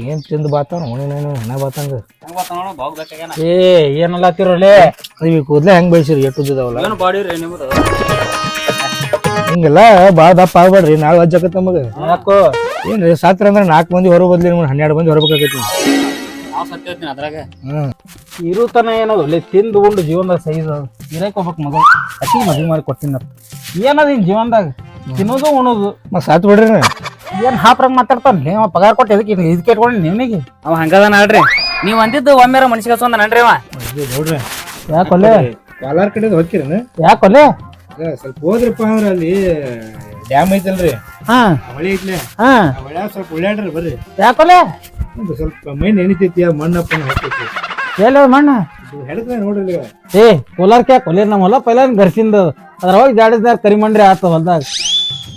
ಏನ್ ತಿಂದು ಬಾತಾನ? ನೋಡೇನೇನು ಹೆಣ ಬಾತಂಗ ಏ ಏನಲ್ಲ ಏನಲ್ಲತ್ತಿರೋಲೆ ನೀವು ಕೂದ್ಲೆ ಹೆಂಗ್ ಬೆಳೆಸಿರಿ? ಎಟ್ಟು ಉದ್ದದಾವಲ್ಲ? ಏನು ಬಾಡಿ ರೀ ನಿಮ್ದು? ಹಿಂಗೆಲ್ಲ ಭಾಳ ದಪ್ಪ ಆಗ್ಬೇಡ್ರಿ ನಾಳೆ ವಜ್ಜಾಕತ್ತ ನಮಗ. ಯಾಕೋ? ಏನ್ರಿ ಸಾತ್ರ ಅಂದ್ರೆ ನಾಲ್ಕು ಮಂದಿ ಹೊರ ಬದ್ಲಿ ನಿಮ್ಗೆ ಹನ್ನೆರಡು ಮಂದಿ ಹೊರಬೇಕಾಗೈತಿ ನಾವು ಅದ್ರಾಗ. ಹ್ಮ್ ಇರುತನ ಏನದು ಒಳ್ಳೆ ತಿಂದು ಉಂಡು ಜೀವನದಾಗ ಸೈಜ್ ಇರಕ್ ಹೋಗ್ಬೇಕು ಮಗ. ಅತಿ ಮದ್ವಿ ಮಾಡಿ ಕೊಟ್ಟಿನ ಏನದ ನಿನ್ ಜೀವನದಾಗ? ತಿನ್ನೋದು ಉಣೋದು. ಮತ್ತೆ ಸಾತ್ ಬಿಡ್ರಿ. ಏನ್ ಹಾಪ್ರಂಗ್ ಮಾತಾಡ್ತಾನ? ಅವ ಪಗಾರ ಕೊಟ್ಟು ಇದಕ್ಕೆ ಇದಕ್ಕೆ ಇಟ್ಕೊಂಡು ನಿವನಿಗೆ ಅವ ಹಂಗದ ನೋಡ್ರಿ. ನೀವ್ ಅಂದಿದ್ದು ಒಮ್ಮೆರ ಮನ್ಸಿಗೆ ಹಚ್ಚೊಂದ ನನ್ರಿ ಅವ. ನೋಡ್ರಿ. ಯಾಕೊಲ್ಲೆ ಕೋಲಾರ ಕಡೆ ಹೋಗ್ತಿರೇನ? ಯಾಕೊಲ್ಲೆ ಸ್ವಲ್ಪ ಹೋದ್ರಪ್ಪ ಅಂದ್ರೆ ಅಲ್ಲಿ ಡ್ಯಾಮ್ ಐತಲ್ರಿ. ಹಾ. ಹೊಳೆ ಐತ್ಲೆ. ಹಾ. ಹೊಳ್ಯಾಗ ಸ್ವಲ್ಪ ಉಳ್ಳಾಡ್ರಿ ಬರ್ರಿ. ಯಾಕೊಲ್ಲೆ ಸ್ವಲ್ಪ ಮೈ ನೆನಿತೈತಿ ಆ ಮಣ್ಣಪ್ಪ ಹಾಕೈತಿ ಎಲ್ಲ ಮಣ್ಣ? ಹೆಡಕ್ಲೆ ನೋಡ್ರಿ ಏ ಏ ಕ್ಯಾ ಕೊಲೆ ನಮ್ಮ ಹೊಲ ಪೈಲ ಗರ್ಸಿಂದ. ಅದ್ರೊಳಗೆ ಜಾಡಿಸ್ದಾರ ಕರಿಮಂಡ್ರಿ ಆತ ಹೊಲ್ದಾಗ.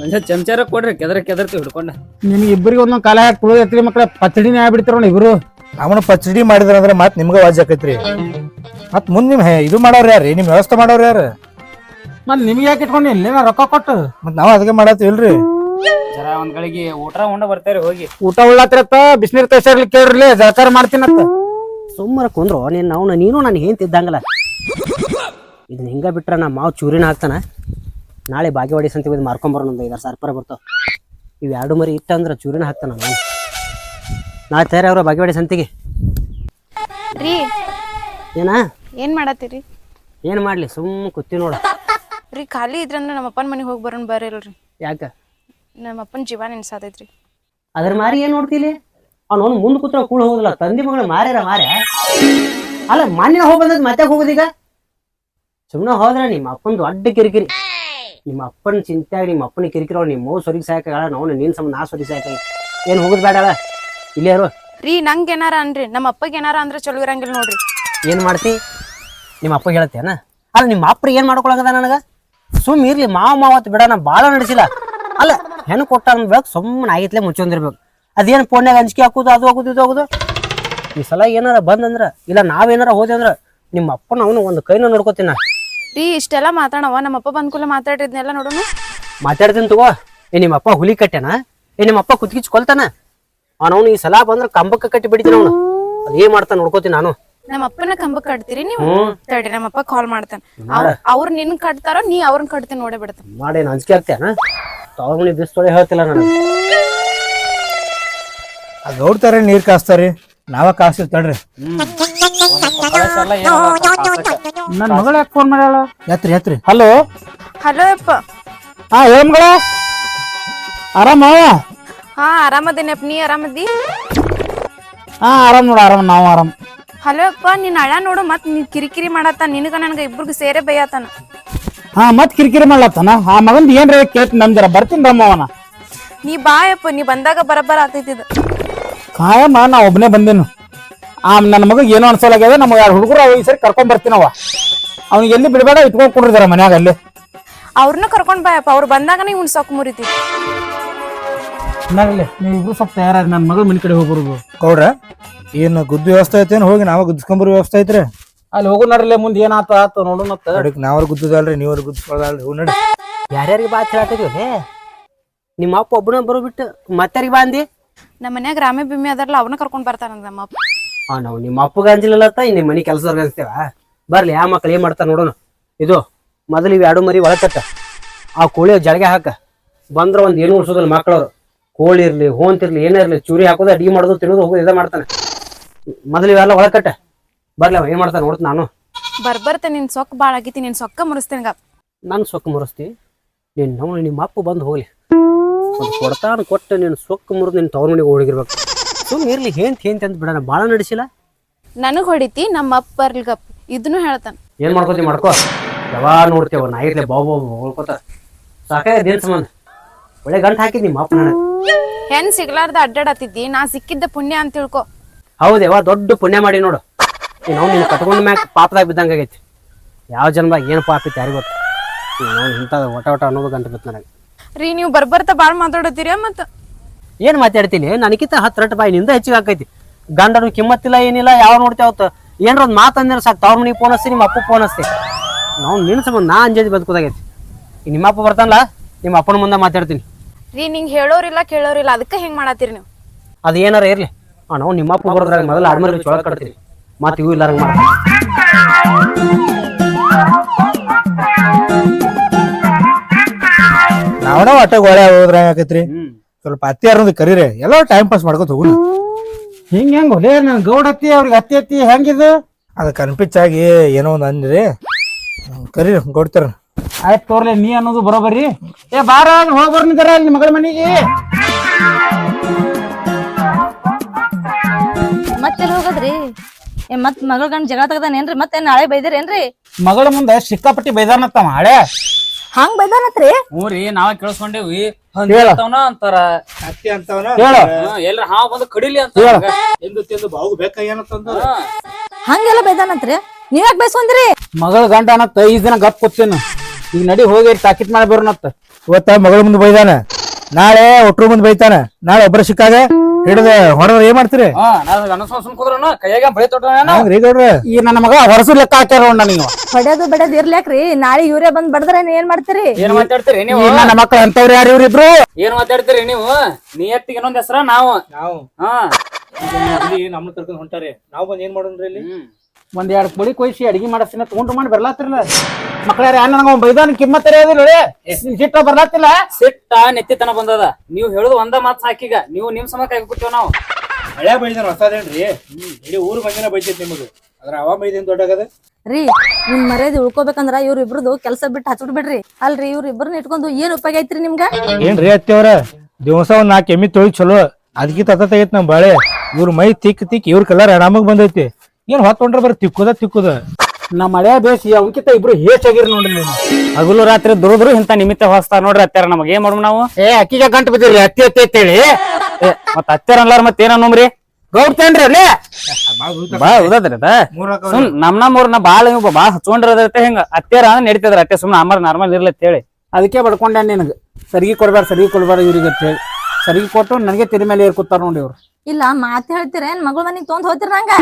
ಒಂದ್ ಚಮಚಾರ ಕೊಡ್ರಿ ಕೆದರ್ ಕೆದರ್ತಿ ಹಿಡ್ಕೊಂಡ. ನಿಮ್ಗೆ ಇಬ್ಬರಿಗೆ ಒಂದೊಂದು ಕಾಲ ಹಾಕಿ ಎತ್ತರಿ ಮಕ್ಳ ಪಚಡಿನೇ ಆಗ್ಬಿಡ್ತಾರ ನೋಡಿ ಇಬ್ರು? ಅವನ ಪಚಡಿ ಮಾಡಿದ್ರ ಅಂದ್ರೆ ಮತ್ ನಿಮ್ಗ ವಾಜ್ ಆಕೈತ್ರಿ. ಮತ್ ಮುಂದ್ ನಿಮ್ ಹೆ- ಇದು ಮಾಡೋರ್ ಯಾರ್ರಿ? ನಿಮ್ ವ್ಯವಸ್ಥೆ ಮಾಡೋರ್ ಯಾರು? ಮತ್ ನಿಮ್ಗೆ ಯಾಕೆ ಇಟ್ಕೊಂಡು? ಇಲ್ಲೇನ ನಾ ರೊಕ್ಕ ಕೊಟ್ಟು. ಮತ್ ನಾವ್ ಅದಕ್ಕೆ ಮಾಡತ್ತೀವಿಲ್ರಿ ಜರ ಒಂದ್ ಗಳಿಗೆ ಊಟ ಉಂಡ ಬರ್ತಾರೆ ಹೋಗಿ. ಊಟ ಉಳ್ಳಾತ್ರತ್ತ ಬಿಸಿನೀರ್ ತರ್ಸರ್ಲಿ ಕೇಳ್ರಿ ಜಳಕಾರ ಮಾಡ್ತೀನತ್ತ ಸುಮ್ಮನೆ ಕುಂದ್ರು ನೀನು ಅವನು ನೀನು ನಾನು ಏನ್ ತಿದ್ದಂಗಲ್ಲ ಇದನ್ನ ಹಿಂಗ ಬಿಟ್ರ ನಾ ಮಾವು ಚೂರಿನ ಹಾಕ್ತಾನ. ನಾಳೆ ಬಾಗೇವಾಡಿ ಸಂತಿ ಹೋಗಿ ಮಾರ್ಕೊಂಬರೋಣ ಒಂದು ಐದಾರು ಸಾವಿರ ರೂಪಾಯಿ ಬರ್ತಾವ. ಇವು ಎರಡು ಮರಿ ಇತ್ತಂದ್ರ ಚೂರಿನ ಹಾಕ್ತಾನ ನಾನು. ನಾಳೆ ತಯಾರಿ ಅವ್ರ ಬಾಗೇವಾಡಿ ಸಂತಿಗೆ. ರೀ ಏನಾ? ಏನ್ ಮಾಡತ್ತೀರಿ? ಏನು ಮಾಡ್ಲಿ ಸುಮ್ಮ ಕೂತಿ ನೋಡ. ರೀ ಖಾಲಿ ಇದ್ರಂದ್ರ ನಮ್ಮ ಅಪ್ಪನ ಮನೆಗೆ ಹೋಗಿ ಬರೋಣ ಬರಲ್ರಿ ಯಾಕ? ನಮ್ಮ ಅಪ್ಪನ ಜೀವ ನೆನ್ಸಾದೈತ್ರಿ ಅದ್ರ ಮಾರಿ ಏನು ನೋಡ್ತಿಲಿ? ಅವ್ನು ಮುಂದ್ ಕೂತ್ರ ಕೂಡ ಹೋಗುದಿಲ್ಲ ತಂದೆ ಮಗಳ ಮಾರ್ಯಾರ ಮಾರ್ಯ? ಅಲ್ಲ ಮಾನ್ಯ ಹೋಗ್ಬಂದ್ ಮತ್ತೆ ಹೋಗೋದೀಗ ಸುಮ್ಮನೆ ಹೋದ್ರ ನಿಮ್ಮ ಅಪ್ಪನ ದೊಡ್ಡ ಕಿರಿಕಿರಿ. ನಿಮ್ಮ ಅಪ್ಪನ ಚಿಂತೆ ಆಗಿ ನಿಮ್ಮ ಅಪ್ಪನ ಕಿರಿಕಿರೋ ನಿಮ್ಮ ಮೋ ಸೊರಿಗೆ ಸಾಯಕಾಗಲ್ಲ ನಾವು ನಿನ್ನ ಸಂಬಂಧ ನಾ ಸೊರಿಗೆ ಸಾಯಕ ಏನು ಹೋಗೋದು ಬೇಡ ಇಲ್ಲೇ ಯಾರು ರೀ ನಂಗೆ ಏನಾರ ಅನ್ರಿ ನಮ್ಮ ಅಪ್ಪಗೆ ಏನಾರ ಅಂದ್ರೆ ಚಲೋ ಇರಂಗಿಲ್ಲ ನೋಡ್ರಿ. ಏನು ಮಾಡ್ತಿ? ನಿಮ್ಮ ಅಪ್ಪ ಹೇಳತ್ತೇನ ಅಲ್ಲ ನಿಮ್ಮ ಅಪ್ಪ ಏನು ಮಾಡ್ಕೊಳಗದ ನನಗೆ? ಸುಮ್ ಇರ್ಲಿ ಮಾವ ಮಾವತ್ ಬಿಡ ನಾ ಭಾಳ ನಡೆಸಿಲ್ಲ. ಅಲ್ಲ ಹೆಣ್ಣು ಕೊಟ್ಟ ಅಂದ್ಬೇಕು ಸುಮ್ಮನೆ ಆಗಿತ್ಲೆ ಮುಚ್ಚೊಂದಿರ್ಬೇಕು ಅದೇನು ಫೋನ್ಯಾಗ ಅಂಜಿಕೆ ಹಾಕೋದು ಅದು ಹೋಗುದು ಇದು ಹೋಗುದು ಈ ಸಲ ಏನಾರ ಬಂದಂದ್ರ ಇಲ್ಲ ನಾವೇನಾರ ಹೋದೆ ಅಂದ್ರ ನಿಮ್ಮ ಅಪ್ಪನ ಅವನು ಒಂದು ಕೈನ ನೋಡ್ಕೋತೀನಿ? ರೀ ಇಷ್ಟೆಲ್ಲ ಮಾತಾಡವ ನಮ್ಮಪ್ಪ ಬಂದ್ಕೂಲ ಬಂದ್ ಕೂಲ ಮಾತಾಡಿದ್ನೆಲ್ಲ ನೋಡೋಣ. ಮಾತಾಡ್ತೀನಿ ತಗೋ. ಏ ನಿಮ್ಮಪ್ಪ ಹುಲಿ ಕಟ್ಟ್ಯಾನ? ಏ ನಿಮ್ಮಪ್ಪ ಕುತ್ಕಿಚ್ ಕೊಲ್ತಾನ ಅವನವನು ಈ ಸಲ ಬಂದ್ರ ಕಂಬಕ್ಕೆ ಕಟ್ಟಿ ಬಿಡ್ತೀನಿ ಅವನು. ಅದು ಏನ್ ಮಾಡ್ತಾನ ನೋಡ್ಕೋತೀನಿ ನಾನು. ನಮ್ಮಪ್ಪನ ಕಂಬ ಕಟ್ತೀರಿ ನೀವು? ತಡಿ ನಮ್ಮಪ್ಪ ಕಾಲ್ ಮಾಡ್ತಾನೆ. ಅವ್ರು ನಿನ್ ಕಟ್ತಾರೋ ನೀ ಅವ್ರನ್ನ ಕಟ್ತೀನಿ ನೋಡೇ ಬಿಡ್ತಾನೆ. ಮಾಡೇನು ಅಂಜಿಕೆ ಆಗ್ತೇನ? ಮನೆ ಬಿಸ್ತೊಳೆ ಹೇಳ್ತಿಲ್ಲ ನಾನು. ಆ ನೋಡ್ತಾರೆ ನೀರ್ ಕಾಸ್ತಾರಿ. ನಾವ ಕಾಸ್ತೀವಿ ತಡ್ರಿ. ನನ್ನ ಮಗಳ ಯಾಕೆ ಫೋನ್ ಮಾಡ್ಯಾಳ? ಯಾತ್ರಿ ಯಾತ್ರಿ. ಹಲೋ ಹಲೋ ಅಪ್ಪ. ಹಾ ಹೇಳ ಮಗಳ. ಆರಾಮ? ಹಾ ಆರಾಮದೇನಪ್ಪ ನೀ ಆರಾಮದಿ? ಹಾ ಆರಾಮ್ ನೋಡು ಆರಾಮ್ ನಾವು ಆರಾಮ್. ಹಲೋ ಅಪ್ಪ. ನೀನ್ ಹಳ ನೋಡು ಮತ್ ನೀನ್ ಕಿರಿಕಿರಿ ಮಾಡತ್ತ ನಿನಗ ನನ್ಗ ಇಬ್ರಿಗೂ ಸೇರೆ ಬೈಯತ್ತಾನ ಹಾ ಮತ್ ಕಿರಿಕಿರಿ ಮಾಡ್ಲತ್ತಾನ? ಆ ಮಗಂದ್ ಏನ್ರ ಕೇಳ್ತೀನಿ ನಂದಿರ? ಬರ್ತೀನಿ ರಮ್ಮವನ ನೀ ಬಾಯಪ್ಪ ನೀ ಬಂದಾಗ ಬರಬರ ಆಗ್ತೈತಿದ ಕಾಯಮ್ಮ ನಾ ಒಬ್ಬನೇ ಬಂದೇನು. ಆ ನನ್ನ ಮಗ ಏನೋ ಅನ್ಸೋಲಾಗ್ಯದ ನಮ್ಮ ಎರಡು ಹುಡುಗರು ಅವ ಈ ಸರಿ ಕರ್ಕೊಂಡ್ ಬರ್ತೀನವ ಅವ್ನಿಗೆ ಎಲ್ಲಿ ಬಿಡಬೇಡ ಇಟ್ಕೊಂಡ್ ಕುಡಿದಾರ ಮನ್ಯಾಗ ಅಲ್ಲಿ. ಅವ್ರನ್ನ ಕರ್ಕೊಂಡ್ ಬಾಯಪ್ಪ ಅವ್ರು ಬಂದಾಗ ಇವ್ನ ಸೊಕ್ ಮುರಿತಿ ಇನ್ನಾಗಲೇ ನೀವು ಇಬ್ರು ಸ್ವಲ್ಪ ತಯಾರಾಗಿ ನನ್ನ ಮಗಳು ಮನೆ ಕಡೆ ಹೋಗ್ಬರ್ಬೋದು. ಗೌಡ್ರ ಏನು ಗುದ್ದು ವ್ಯವಸ್ಥೆ ಐತೇನು ಹೋಗಿ ನಾವ ಗುದ್ಸ್ಕೊಂಬರ್ ವ್ಯವಸ್ಥೆ ಐತ್ರಿ. ಅಲ್ಲಿ ಹೋಗು ನಡ್ರಲ್ಲೇ ಮುಂದೆ ಏನಾತ ಆತ ಮತ್ತೆ. ಅದಕ್ಕೆ ನಾವ್ರ ಗುದ್ದದಲ್ರಿ ನೀವ್ರ ಗುದ್ಸ್ಕೊಳಲ್ರಿ ಹೂ ನಡಿ. ಯಾರ್ಯಾರಿಗೆ ಬಾ ಹೇಳತ್ತಿದ್ವಿ ಹೇ? ನಿಮ್ಮ ಅಪ್ಪ ಒಬ್ಬನ ಬರೋ ಬಿಟ್ಟು ಮತ್ತಾರಿಗೆ ಬಾ ಅಂದಿ? ನಮ್ಮ ಮನ್ಯಾಗ ರಾಮೆ ಬಿಮ್ಮಿ ಅದಾರಲ್ಲ ಅವ್ನ ಕರ್ಕೊಂಡ್ ಬರ್ತಾನ ನಮ್ಮ ಅಪ್ಪ ಆ ನಾವು ನಿಮ್ಮ ಅಪ್ಪಗ ಅಂಜಿಲ್ಲತ್ತ ನಿಮ್ಮ ಮನೆ ಕೆಲಸದವ್ರಿಗೆ ಅನ್ಸ್ತೇವ? ಬರ್ಲಿ ಆ ಮಕ್ಳು ಏನ್ ಮಾಡ್ತಾರ ನೋಡೋಣ. ಇದು ಮೊದಲು ಇವ್ ಎರಡು ಮರಿ ಒಳಕಟ್ಟ ಆ ಕೋಳಿ ಜಳಗೆ ಹಾಕ. ಬಂದ್ರ ಒಂದ್ ಏನು ಉಳ್ಸೋದಿಲ್ಲ ಮಕ್ಳವ್ರು. ಕೋಳಿ ಇರ್ಲಿ ಹೋಂತಿರ್ಲಿ ಏನೇ ಇರ್ಲಿ ಚೂರಿ ಹಾಕೋದು ಅಡಿಗೆ ಮಾಡೋದು ತಿನ್ನೋದು ಹೋಗೋದು ಇದೇ ಮಾಡ್ತಾನೆ. ಮೊದಲು ಇವೆಲ್ಲ ಒಳಕಟ್ಟ ಬರ್ಲಿ ಅವ ಏನ್ ಮಾಡ್ತಾನೆ ನೋಡ್ತ ನಾನು. ಬರ್ಬರ್ತೆ ನಿನ್ ಸೊಕ್ಕ ಬಾಳ ಆಗೈತಿ ನಿನ್ ಸೊಕ್ಕ ಮುರಿಸ್ತೇನೆ ನಾನು ಸೊಕ್ಕ ಮುರಿಸ್ತಿ. ನಿನ್ ನೋಡಿ ನಿಮ್ಮ ಅಪ್ಪ ಬಂದು ಹೋಗ್ಲಿ. ಕೊಡ್ತಾನ ಕೊಟ್ಟು ನೀನು ಸೊಕ್ಕ ಮುರಿದು ನಿನ್ನ ತವ್ರ ಮನೆಗೆ ಹೋಗಿರ್ಬೇಕು ಸುಮ್ಮನೆ ಇರ್ಲಿ ಏನ್ ಏನ್ ಅಂತ ಬಿಡೋಣ. ಭಾಳ ನಡೆಸಿಲ್ಲ? ನನಗ್ ಹೊಡಿತಿ ನಮ್ಮ ಅಪ್ಪ ಬರ್ಲಿಗಪ್ಪ ಇದನ್ನು ಹೇಳ್ತಾನ. ಏನ್ ಮಾಡ್ಕೋತಿ ಮಾಡ್ಕೋ. ಯಾವಾಗ ನೋಡ್ತೇವ ನಾಯಿರ್ಲೆ ಬಾವು ಬಾವು ಹೋಗ್ಕೋತ ಸಾಕಾಗ ಸಂಬಂಧ ಒಳ್ಳೆ ಗಂಟ್ ಹಾಕಿದ್ ನಿಮ್ಮ ಅಪ್ಪ ನನಗೆ. ಹೆಣ್ ಸಿಗ್ಲಾರ್ದ ಅಡ್ಡಾಡತ್ತಿದ್ದಿ ನಾ ಸಿಕ್ಕಿದ್ದ ಪುಣ್ಯ ಅಂತ ತಿಳ್ಕೊ. ಹೌದೇವಾ ದೊಡ್ಡ ಪುಣ್ಯ ಮಾಡಿ ನೋಡು. ನೀನು ಅವ್ನು ನಿನ್ನ ಕಟ್ಕೊಂಡ ಮ್ಯಾಗ ಪಾಪದಾಗ ಬಿದ್ದಂಗ ಆಗೈತಿ. ಯಾವ ಜನ್ಮದಾಗ ಏನು ಪಾಪ ಇತ್ತು ಯಾರಿಗೆ ಗೊತ್ತು? ನಾವು ಇಂಥ ಒಟ ಒಟ ಅನ್ನೋದು ಗಂಟು ಬಿತ್ತು ನನಗೆ. ರೀ ನೀವು ಬರ್ಬರ್ತ ಬಾಳ್ ಮಾತಾಡತ್ತೀರ ಮತ್ತ? ಏನು ಮಾತಾಡ್ತೀನಿ? ನನಗಿಂತ ಹತ್ತು ರಟ್ಟು ಬಾಯಿ ನಿಂದ ಹೆಚ್ಚಿಗೆ ಆಕೈತಿ. ಗಂಡನು ಕಿಮ್ಮತ್ತಿಲ್ಲ ಏನಿಲ್ಲ ಯಾವ ನೋಡ್ತೇವತ್ತು ಏನಾರ ಒಂದು ಮಾತಂದ್ರೆ ಸಾಕು. ತವ್ರ ಮನೆಗೆ ಫೋನ್ ಹಸ್ತಿ ನಿಮ್ಮ ಅಪ್ಪ ಫೋನ್ ಹಸ್ತಿ ನಾವು ನಿನ್ನ ಸಂಬಂಧ ನಾ ಅಂಜದಿ ಬದುಕೋದಾಗೈತಿ. ನಿಮ್ಮ ಅಪ್ಪ ಬರ್ತಾನಲ್ಲ ನಿಮ್ಮ ಅಪ್ಪನ ಮುಂದೆ ಮಾತಾಡ್ತೀನಿ. ರೀ ನಿಂಗೆ ಹೇಳೋರಿಲ್ಲ ಕೇಳೋರಿಲ್ಲ. ಅದಕ್ಕೆ ಹೆಂಗೆ ಮಾಡತ್ತೀರಿ ನೀವು? ಅದು ಏನಾರ ಇರಲಿ. ನಾವು ನಿಮ್ಮಪ್ಪ ಬರೋದ್ರಾಗ ಮೊದಲು ಆಡ್ಮೇಲೆ ಚೊಳಕ್ ಕಟ್ತೀವಿ. ಮತ್ತೆ ಇವು ಇಲ್ಲಾರಂಗೆ ಮಾಡ್ತೀವಿ ನಾವನ ಒಟ್ಟ ಗೋಳೆ ಹೋದ್ರಾಗ ಆಕೈತ್ರಿ. ಸ್ವಲ್ಪ ಅತ್ತಿ ಯಾರೊಂದು ಕರೀರಿ. ಎಲ್ಲ ಟೈಮ್ ಪಾಸ್ ಮಾಡ್ಕೊತ ಹೋಗುಣ. ಹಿಂಗ ಹೆಂಗ್ ಹೊಲೆ ನನ್ ಗೌಡ ಅತ್ತಿ ಅವ್ರಿಗೆ ಅತ್ತಿ ಅತ್ತಿ ಹೆಂಗಿದು ಅದ ಕನ್ಪಿಚ್ ಆಗಿ ಏನೋ ಒಂದ್ ಅಂದ್ರಿ. ಹ್ಮ್, ಕರೀರಿ ಕೊಡ್ತಾರ ಆಯ್ತು ತೋರ್ಲೆ ನೀ ಅನ್ನೋದು ಬರೋಬರಿ ಏ ಬಾರ ಹೋಗಿ ಬರ್ನಿದಾರ ಅಲ್ಲಿ ಮಗಳ ಮನೆಗೆ. ಮತ್ತೆ ಹೋಗದ್ರಿ? ಏ ಮತ್ ಮಗಳ ಗಂಡ ಜಗಳ ತೆಗ್ದಾನೇನ್ರಿ? ಮತ್ತೆ ನಾಳೆ ಬೈದಿರೇನ್ರಿ? ಮಗಳ ಮುಂದೆ ಸಿಕ್ಕಾಪಟ್ಟಿ ಬೈದಾನತ್ತವ ಹಳೆ. ಹಂಗ್ ಬೈದಾನತ್ರಿ? ಹ್ಞೂ ರೀ ನಾವ ಕೇಳಿಸ್ಕೊಂಡೇವಿ. ಹೇಳ. ಅಂತವನ ಅಂತಾರ. ಅತ್ತಿ ಅಂತವನ? ಹೇಳ. ಹ್ಮ್, ಎಲ್ರ ಹಾವ್ ಬಂದು ಕಡಿಲಿ ಅಂತ ಎಂದು ತಿಂದು ಬಾವು ಬೇಕಾಗೇನತ್ತಂದ ಹಂಗೆಲ್ಲ ಬೈದಾನತ್ರಿ ನೀವ್ಯಾಕ್ ಬೈಸ್ಕೊಂದ್ರಿ? ಮಗಳ ಗಂಡ ಅನ್ನತ್ತ ಐದ್ ದಿನ ಗಪ್ ಕೊತ್ತೇನು ಈಗ ನಡಿ ಹೋಗಿ ತಾಕಿತ್ ಮಾಡಿ ಬರೋನತ್ತ ಇವತ್ತ ಮಗಳ ಮುಂದೆ ಬೈದಾನ. ನಾಳೆ ಒಟ್ರು ಮುಂದೆ ಬೈತಾನ. ನಾಳೆ ಒಬ್ಬರ ಸಿಕ್ಕಾಗ ಹಿಡಿದ ಹೊಡೆದ್ರ ಏನ್ ಮಾಡ್ತೀರಿ? ಹಾ ನಾನು ಗಣಸ ಸುಮ್ ಕುದ್ರನ ಕೈಯಾಗ ಬಳಿ ತೊಟ್ಟ ಹಂಗ್ರಿ ಗೌಡ್ರ. ಈ ನನ್ನ ಮಗ ಹೊರಸು ಲೆಕ್ಕ ಹಾಕ್ಯಾರ ನೋಡ ನೀವು ಬಡದು ಬಡ್ಯೋದು ಇರ್ಲ್ಯಾಕ್ರಿ ನಾಳೆ ಇವ್ರೇ ಬಂದ್ ಬಡದ್ರ ಏನ್ ಮಾಡ್ತೀರಿ? ಏನ್ ಮಾತಾಡ್ತೀರಿ ನೀವು? ಈ ನನ್ನ ಮಕ್ಳು ಅಂತವ್ರು ಯಾರು ಇವ್ರಿಬ್ರು? ಏನ್ ಮಾತಾಡ್ತೀರಿ ನೀವು? ನಿಯತ್ತಿಗೆ ಇನ್ನೊಂದ್ ಹೆಸರ ನಾವು. ನಾವು. ಹಾ. ನಮ್ಮ ಕರ್ಕೊಂಡ್ ಹೊಂಟಾರಿ. ನಾವ್ ಬಂದ್ ಏನ್ ಮಾಡೋಣ್ರಿ ಇಲ್ಲಿ? ಒಂದ್ ಎರಡ್ ಕೋಳಿ ಕೊಯ್ಸಿ ಅಡಿಗೆ ಮಾಡಿಸ್ತೀನಿ ತಗೊಂಡು ಮಾಡಿ ಬರ್ಲಾತಿರ್ಲ ಮಕ್ಳ್ಯಾರ ಯಾರು ನನಗ ಬೈದಾನ ಕಿಮ್ಮತ್ ಅರಿಯೋದಿಲ್ಲ ಸಿಟ್ಟ ಬರ್ಲಾತಿಲ್ಲ. ಸಿಟ್ಟ ನೆತ್ತಿತನ ಬಂದದ. ನೀವು ಹೇಳುದು ಒಂದ ಮಾತ್ ಹಾಕಿಗ ನೀವು ನಿಮ್ ಸಮ ಕೈ ಕೊಟ್ಟಿವ್ ನಾವು. ಹಳೆ ಬೈದಾನ ಹೊಸದೇನ್ರಿ? ಇಡೀ ಊರ್ ಮಂದಿನ ಬೈತೈತಿ ನಿಮಗ. ಅದ್ರ ಅವ ಬೈದೇನ್ ದೊಡ್ಡಾಗದ? ರೀ ನಿಮ್ ಮರ್ಯಾದೆ ಉಳ್ಕೋಬೇಕಂದ್ರ ಇವ್ರ ಇಬ್ರದು ಕೆಲ್ಸ ಬಿಟ್ಟು ಹಚ್ಬಿಟ್ ಬಿಡ್ರಿ ಅಲ್ರಿ ಇವ್ರ ಇಬ್ರನ್ನ ಇಟ್ಕೊಂಡು ಏನ್ ಉಪಯೋಗ ಐತ್ರಿ ನಿಮ್ಗ? ಏನ್ರಿ ಅತ್ತಿಯವ್ರ ದಿವಸ ಒಂದ್ ನಾಲ್ಕು ಎಮ್ಮಿ ತೊಳಿ ಚಲೋ. ಅದಕ್ಕಿಂತ ತತ್ತ ತೆಗೈತ್ ನಮ್ ಬಾಳೆ. ಇವ್ರ ಮೈ ತಿಕ್ ತಿಕ್ ಇವ್ರ ಕಲರ್ ನಮಗ್ ಬಂದೈತಿ. ಏನ್ ಹೊತ್ತೊಂಡ್ರ ಬರೀ ತಿಕ್ಕುದ ತಿಕ್ಕುದ? ನಮ್ಮ ಮಳೆ ಬೇಸಿ ಅವನ್ಕಿಂತ ಇಬ್ರು ಹೇಚ್ ಆಗಿರಿ ನೋಡ್ರಿ ನೀವು. ಹಗಲು ರಾತ್ರಿ ದುರುದ್ರು ಇಂತ ನಿಮಿತ್ತ ಹೊಸ್ತಾರ ನೋಡ್ರಿ ಅತ್ಯಾರ ನಮಗ್. ಏನ್ ಮಾಡೋಣ ನಾವು? ಏ ಅಕ್ಕಿಗೆ ಗಂಟು ಬಿದ್ದಿರಿ ಅತ್ತಿ ಅತ್ತಿ ಅಂತೇಳಿ ಏ, ಮತ್ ಅತ್ಯಾರ ಅನ್ಲಾರ ಮತ್ ಏನ ಅನ್ನೋಮ್ರಿ? ಗೌಡ್ತೇನ್ರಿ ಅಲ್ಲಿ? ಬಾ ಉದದ್ರಿ ಅದ. ಸುಮ್ ನಮ್ ನಮ್ಮೂರ್ನ ಬಾಳ ಇವ್ ಬಾಳ ಹಚ್ಕೊಂಡಿರೋದೈತೆ ಹಿಂಗ? ಅತ್ಯಾರ ನಡೀತದ್ರ ಅತ್ತೆ ಸುಮ್ನ ಅಮರ್ ನಾರ್ಮಲ್ ಇರ್ಲಿ ಅಂತ ಹೇಳಿ. ಅದಕ್ಕೆ ಬಡ್ಕೊಂಡೆ ನಿನಗೆ? ಸರಿಗೆ ಕೊಡ್ಬಾರ ಸರಿಗೆ ಕೊಡ್ಬೇಡ ಇವ್ರಿಗೆ ಅಂತ ಹೇಳಿ. ಸರಿಗೆ ಕೊಟ್ಟು ನನಗೆ ತಿರಿ ಮೇಲೆ ಏರ್ಕೊತಾರ ನೋಡಿ ಇವ್ರು ಇಲ್ಲ ಮಾತ್ ಹೇಳ್ತೀರ? ಏನ್ ಮಗಳ ಮನಿಗ್ ತೊಗೊಂಡ್ ಹೋಗ್ತೀರ ನಂಗ?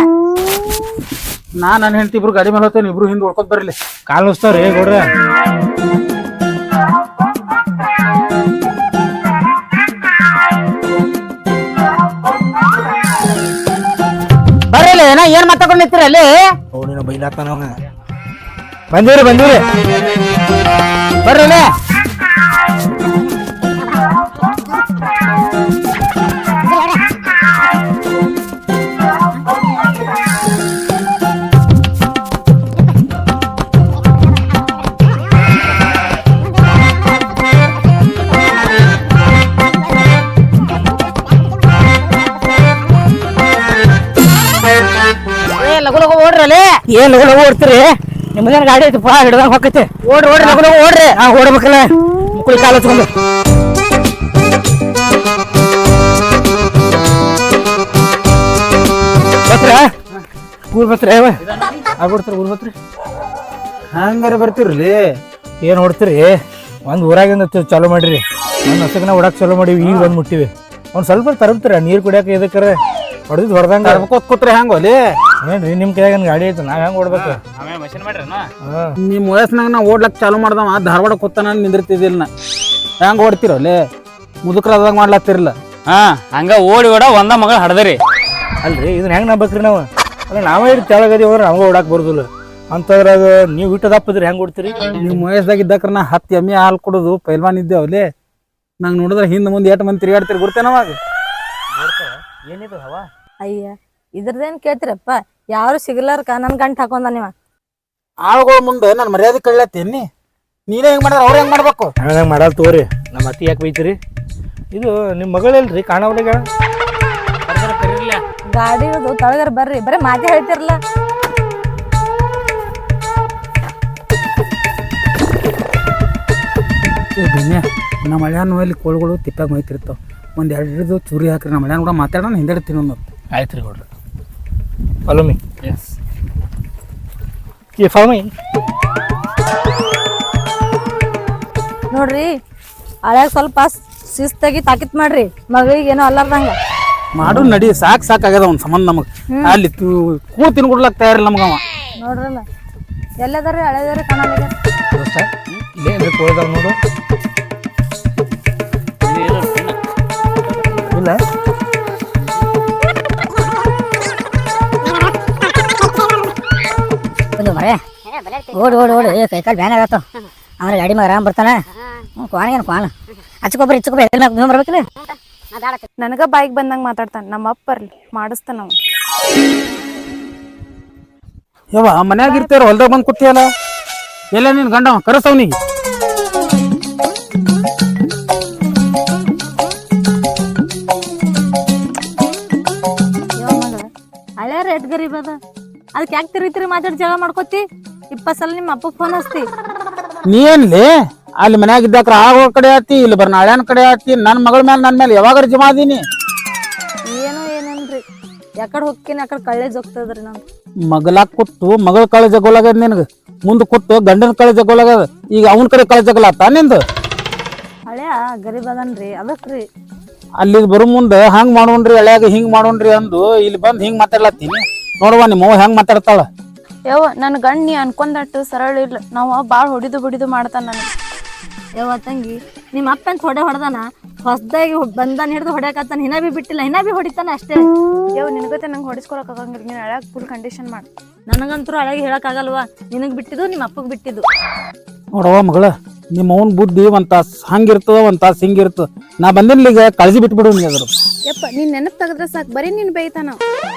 ನಾ ನನ್ನ ಹೆಂಡತಿ ಇಬ್ರು ಗಾಡಿ ಮೇಲೆ ಹೋಗ್ತೇನೆ ಇಬ್ರು ಹಿಂದೆ ಹೊಡ್ಕೊತ್ ಬರ್ಲಿ ಕಾಲ್ ನುಸ್ತಾವ್ರಿ ಗೌಡ್ರ. ಬರ್ರಿ ಏನ ಏನ್ ಮಾತಾಡ್ಕೊಂಡು ನಿಂತೀರ ಅಲ್ಲಿ ಬೈಲಾತಾನ ಅವ. ಬಂದಿವ್ರಿ ಬಂದಿವ್ರಿ. ಬರ್ರಿ ಲಗು ಲಗು ಓಡ್ರಿ ಅಲ್ಲಿ ಏನ್ ಲಗು ಲಗು ಓಡ್ತೀರಿ. ಗಾಡಿ ಐತಿ ಪಾ ಹಿಡ್ದಂಗ್ ಹೋಗೈತಿ ಓಡ್ರಿ ಓಡ್ರಿ ಲಗು ಲಗು ಓಡ್ರಿ. ಆ ಓಡ್ಬೇಕಲ್ಲ. ಮುಕ್ಕಳಿ ಕಾಲು ಹಚ್ಕೊಂಡು. ಬತ್ರ ಊರ್ ಬತ್ರ ಆಗ್ಬಿಡ್ತಾರ ಊರ್ ಬತ್ರಿ ಹಂಗಾರ ಬರ್ತೀರ್ಲಿ ಏನ್ ಹೊಡ್ತೀರಿ ಒಂದ್ ಊರಾಗಿಂದ ಚಾಲೂ ಮಾಡ್ರಿ. ಒಂದ್ ಹಸಕನ ಓಡಾಕ್ ಚಾಲೂ ಮಾಡಿವಿ ಈಗ ಬಂದ್ ಮುಟ್ಟಿವಿ. ಒಂದ್ ಸ್ವಲ್ಪ ತರಬ್ತೀರ ನೀರ್ ಕುಡಿಯಾಕ ಇದಕ್ಕರ ಹೊಡೆದ್ ಹೊಡೆದಂಗ. ಕೂತ್ರಿ ಹೆಂಗ ಅಲ್ಲಿ ಏನ್ರಿ ನಿಮ್ ಕೈಯಾಗ ಒಂದ್ ಗಾಡಿ ಐತೆ ನಾವ್ ಹೆಂಗ್ ಓಡ್ಬೇಕು? ಆಮೇಲೆ ಮಷಿನ್ ನಿಮ್ ವಯಸ್ಸಿನಾಗ ನಾ ಓಡ್ಲಕ್ ಚಾಲು ಮಾಡ್ದವ ಧಾರವಾಡ ಕೂತಾನ ನಿಂದಿರ್ತಿದ್ದಿಲ್ಲ ನಾ. ಹೆಂಗ್ ಓಡ್ತಿರೋ ಅಲ್ಲಿ ಮುದುಕ್ರದಾಗ ಮಾಡ್ಲತ್ತಿರಲ್ಲ ಹಾ ಹಂಗ ಓಡಿ ಓಡ ಒಂದ ಮಗಳ ಹಡದ್ರಿ. ಅಲ್ರಿ ಇದನ್ನ ಹೆಂಗ್ ನಂಬಕ್ರಿ ನಾವು? ಅಲ್ಲ ನಾವೇ ಇರ್ ತೆಳಗದಿ ಹೋದ್ರೆ ನಮ್ಗೆ ಓಡಾಕ್ ಬರುದಿಲ್ಲ. ಅಂತದ್ರಾಗ ನೀವು ಇಟ್ಟದಪ್ಪದ್ರಿ ಹೆಂಗ್ ನಿಮ್ಮ ನಿಮ್ ವಯಸ್ಸಾಗ ಇದ್ದಕ್ರ ನಾ ಹತ್ತು ಎಮ್ಮೆ ಹಾಲು ಕೊಡುದು ಪೈಲ್ವಾನ್ ಇದ್ದೇವ ಅಲ್ಲಿ ನಂಗೆ ನೋಡಿದ್ರೆ ಹಿಂದೆ ಮುಂದೆ ಎಟ್ ಮಂದಿ ತಿರುಗಾಡ್ತಿರಿ ಗುರ್ತೇನವಾಗ ಏನಿದ್ರು ಹವಾ? ಅಯ್ಯ ಇದ್ರದೇನ್ ಕೇಳ್ತಿರಪ್ಪ? ಯಾರು ಸಿಗ್ಲಾರ್ಕ? ನನ್ ಗಂಟ್ ಹಾಕೊಂಡ ನೀವ. ಆಳುಗಳ ಮುಂದೆ ನಾನು ಮರ್ಯಾದೆ ಕಳ್ಳತ್ತೇನಿ ನೀನೇ ಹೆಂಗ್ ಮಾಡಿದ್ರೆ ಅವ್ರು ಹೆಂಗ್ ಮಾಡ್ಬೇಕು? ಹೆಂಗ್ ಮಾಡಲ್ ತೋರಿ ನಮ್ಮ ಅತ್ತಿ ಯಾಕೆ ಬೈತೀರಿ? ಇದು ನಿಮ್ಮ ಮಗಳಲ್ರಿ ಕಾಣವ್ರಿಗ ಗಾಡಿ ಇಳ್ದು ತಳಗರ ಬರ್ರಿ ಬರೀ ಮಾತೇ ಹೇಳ್ತಿರಲ್ಲ ಏ ಧನ್ಯ ನಮ್ಮ ಹಳ್ಯಾನು ಅಲ್ಲಿ ಕೋಳುಗಳು ತಿಪ್ಪಾಗಿ ಮೈತಿರ್ತಾವ ಒಂದ್ ಎರಡು ಹಿಡಿದು ಚೂರಿ ಹಾಕ್ರಿ ನಮ್ಮ ಹಳ್ಯಾನ ಕೂಡ ಮಾತಾಡೋಣ ಹಿಂದಿಡ್ತೀನಿ ಒಂದು ಆಯ್ತು ರೀ ನೋಡ್ರಿ me. Yes. ಈ follow me? ನೋಡ್ರಿ ಹಳ್ಯಾಗ ಸ್ವಲ್ಪ ಶಿಸ್ತಾಗಿ ತಾಕಿತ್ ಮಾಡ್ರಿ. ಮಗಳಿಗೆ ಏನೋ ಅಲ್ಲಾರ್ದಂಗ. ಮಾಡು ನಡಿ ಸಾಕ್ ಸಾಕಾಗ್ಯದ ಅವ್ನ ಸಂಬಂಧ ನಮಗ್. ಅಲ್ಲಿ ಕೂ ತಿನ್ಕೊಡ್ಲಕ್ ತಯಾರಿಲ್ಲ ನಮಗವ ನೋಡ್ರಲ್ಲ ಎಲ್ಲದಾರಿ ಹಳೆದಾರಿ ಕಾಣಲ್ಲ ದೋಸ್ತ ಇಲ್ಲೇನ್ರಿ ಕೋಳಿದಾವ್ ನೋಡು. ಇಲ್ಲ. ಓಡು ಓಡ್ ಓಡ್ ಓಡ್. ಓಡು ಏ ಕೈಕಾಲು ಬ್ಯಾನ್ ಆಗತ್ತ. ಅವ್ರ ಗಾಡಿ ಮ್ಯಾಗ ಆರಾಮ್ ಬರ್ತಾನ. ಹ್ಞೂ ಕ್ವಾನ ಏನು ಕ್ವಾನ? ಹಚ್ಕೊಬ್ರಿ ಹಚ್ಕೊಬ್ರಿ ಎಲ್ಲಿ ಮ್ಯಾಗ ನೀವು ಬರ್ಬೇಕಿಲ್ಲ? ನನಗ ಬಾಯಿಗೆ ಬಂದಂಗ ಮಾತಾಡ್ತಾನ. ನಮ್ಮ ಅಪ್ಪ ಬರ್ಲಿ. ಮಾಡಿಸ್ತಾನ ನಾವು ಯವ್ವ ಮನ್ಯಾಗ ಇರ್ತೀರ ಹೊಲ್ದಾಗ ಬಂದ್ ಕೂತಿಯಲ್ಲ? ಎಲ್ಲ ನೀನ್ ಗಂಡ ಕರೆಸವ್ನಿಗೆ ಹಳೆ ರೇಟ್ ಗರೀಬ್ ಅದ. ಅದಕ್ಕೆ ಯಾಕೆ ತಿರುಗಿತಿರಿ ಮಾತಾಡಿ ಜಗಳ ಮಾಡ್ಕೋತಿ? ಇಪ್ಪತ್ತು ಸಲ ನಿಮ್ಮ ಅಪ್ಪ ಫೋನ್ ಹಚ್ತಿ. ನೀ ಏನ್ಲಿ ಅಲ್ಲಿ ಮನ್ಯಾಗ ಇದ್ದಾಕ್ರ ಆಗೋ ಕಡೆ ಆತಿ ಇಲ್ಲಿ ಬರ್ ನಾಳ್ಯಾನ ಕಡೆ ಆತಿ ನನ್ನ ಮಗಳ ಮೇಲೆ ನನ್ನ ಮೇಲೆ ಯಾವಾಗ ಜಮಾ ಅದೀನಿ ಏನು ಏನೇನ್ರಿ ಯಾಕಡೆ ಹೋಗ್ತೀನಿ ಯಾಕಡೆ ಕಳ್ಳೆ ಜೋಗ್ತದ್ರಿ ನಾನು ಮಗಲಾಗ ಕೊಟ್ಟು ಮಗಳ ಕಳೆ ಜಗೋಲಾಗ್ಯದ ನಿನಗೆ? ಮುಂದೆ ಕೊಟ್ಟು ಗಂಡನ ಕಳೆ ಜಗೋಲಾಗ್ಯದ ಈಗ ಅವನ ಕಡೆ ಕಳೆ ಜಗಲಾತ ನಿಂದು? ಹಳೆಯ ಗರೀಬ್ ಅದನ್ರಿ ಅದಕ್ರಿ. ಅಲ್ಲಿ ಬರೋ ಮುಂದೆ ಹಂಗ್ ಮಾಡೋಣ್ರಿ ಹಳ್ಯಾಗ ಹಿಂಗ್ ಮಾಡೋಣ್ರಿ ಅಂದು ಇಲ್ಲಿ ಬಂದು ಹಿಂಗ್ ಮಾತಾಡ್ಲತ್ತೀನಿ. ನೋಡುವ ನಿಮ್ಮ ಅವ್ವ ಹೆಂಗ್ ಮಾತಾಡ್ತಾಳ? ಯವ್ವ ನನ್ನ ಗಣ್ಣಿ ನೀ ಅನ್ಕೊಂಡಟ್ಟು ಸರಳ ಇಲ್ಲ ನಾವು ಬಾಳ್ ಹೊಡಿದು ಬಿಡಿದು ಮಾಡ್ತಾನ ನನಗೆ. ಯವ್ವ ತಂಗಿ ನಿಮ್ಮ ಅಪ್ಪನ್ ಹೊಡೆ ಹೊಡೆದಾನ? ಹೊಸದಾಗಿ ಬಂದಾನ ಹಿಡಿದು ಹೊಡ್ಯಾಕತ್ತಾನ. ಹಿನ ಬಿ ಬಿಟ್ಟಿಲ್ಲ ಹಿನ ಬಿ ಹೊಡಿತಾನ ಅಷ್ಟೇ. ಯಾವ ನಿನಗತ್ತೆ ನಂಗೆ ಹೊಡಿಸ್ಕೊಳಕ್ ಆಗಂಗಿಲ್ಲ ನೀನು ಹಳ್ಯಾಗ ಫುಲ್ ಕಂಡೀಷನ್ ಮಾಡಿ. ನನಗಂತೂ ಹಳೆಗೆ ಹೇಳಕ್ಕಾಗಲ್ವಾ? ನಿನಗ್ ಬಿಟ್ಟಿದ್ದು ನಿಮ್ಮ ಅಪ್ಪಗೆ ಬಿಟ್ಟಿದ್ದು. ನೋಡವ್ವ ಮಗಳ ನಿಮ್ಮ ಅವನ್ ಬುದ್ಧಿ ಒಂದ್ ತಾಸ್ ಹಂಗಿರ್ತದ ಒಂದ್ ತಾಸ್ ಹಿಂಗಿರ್ತದ. ನಾ ಬಂದಿನ್ಲಿ ಈಗ ಕಳಿಸಿ ಬಿಟ್ಬಿಡು ನೀ ಅದ್ರ ಯಪ್ಪ ನೀನ್ ನೆನಪ್ ತೆಗೆದ್ರೆ ಸಾಕು. ಬರೀ ನೀನ್ ಬೈತಾನ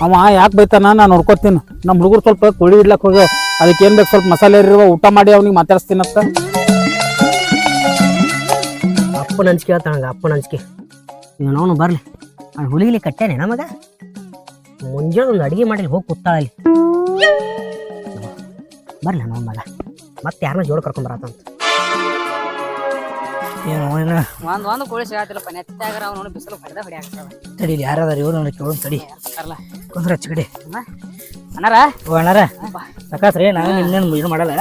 ಅವ ಯಾಕೆ ಬೈತಾನ ನಾ ನೋಡ್ಕೊತೀನಿ. ನಮ್ಮ ಹುಡುಗರು ಸ್ವಲ್ಪ ಕೋಳಿ ಇಡ್ಲಕ್ ಹೋಗ. ಅದಕ್ಕೆ ಏನ್ ಬೇಕು ಸ್ವಲ್ಪ ಮಸಾಲೆ ಇರುವ ಊಟ ಮಾಡಿ ಅವ್ನಿಗೆ ಮಾತಾಡ್ಸ್ತೀನಂತ. ಅಪ್ಪನ ಅಂಜಿಕೆ ಹೇಳ್ತಾನಂಗ ಅಪ್ಪನ ಅಂಜಿಕೆ ಇವನವನು ಬರ್ಲಿ. ಅವ್ನು ಹುಲಿಗಿಲಿ ಕಟ್ಟೇನೆ ನಮಗ? ಮುಂಜಾನೆ ಒಂದು ಅಡಿಗೆ ಮಾಡಿ ಹೋಗಿ ಕುತ್ತಾಳಲಿ ಬರ್ಲಿ ನಮ್ಮ ಮಗ. ಮತ್ತೆ ಯಾರನ್ನ ಜೋಡ್ ಕರ್ಕೊಂಡ್ ಬರತ್ತಂತ. ಏನು ಏನೋ? ಒಂದ್ ಒಂದು ಕೋಳಿ ಸಿಗತ್ತಿಲ್ಲಪ್ಪ ನೆತ್ತಾಗ್ರ ಅವ್ನು ಬಿಸಿಲು ಹೊಡೆದ ಹೊಡಿ ಆಗ್ತಾವ ತಡಿ ಯಾರದಾರ ಇವ್ರು ನನಗೆ ಕೇಳೋನ್ ತಡಿ. ಕರ್ಲ ಕುಂದ್ರ ಹಚ್ಚಗಡೆ ಅಣ್ಣಾರ? ಓ ಅಣ್ಣಾರ? ಸಾಕಾತ್ರಿ ನಾನು ನಿನ್ನೇನು ಇದು ಮಾಡಲ್ಲ.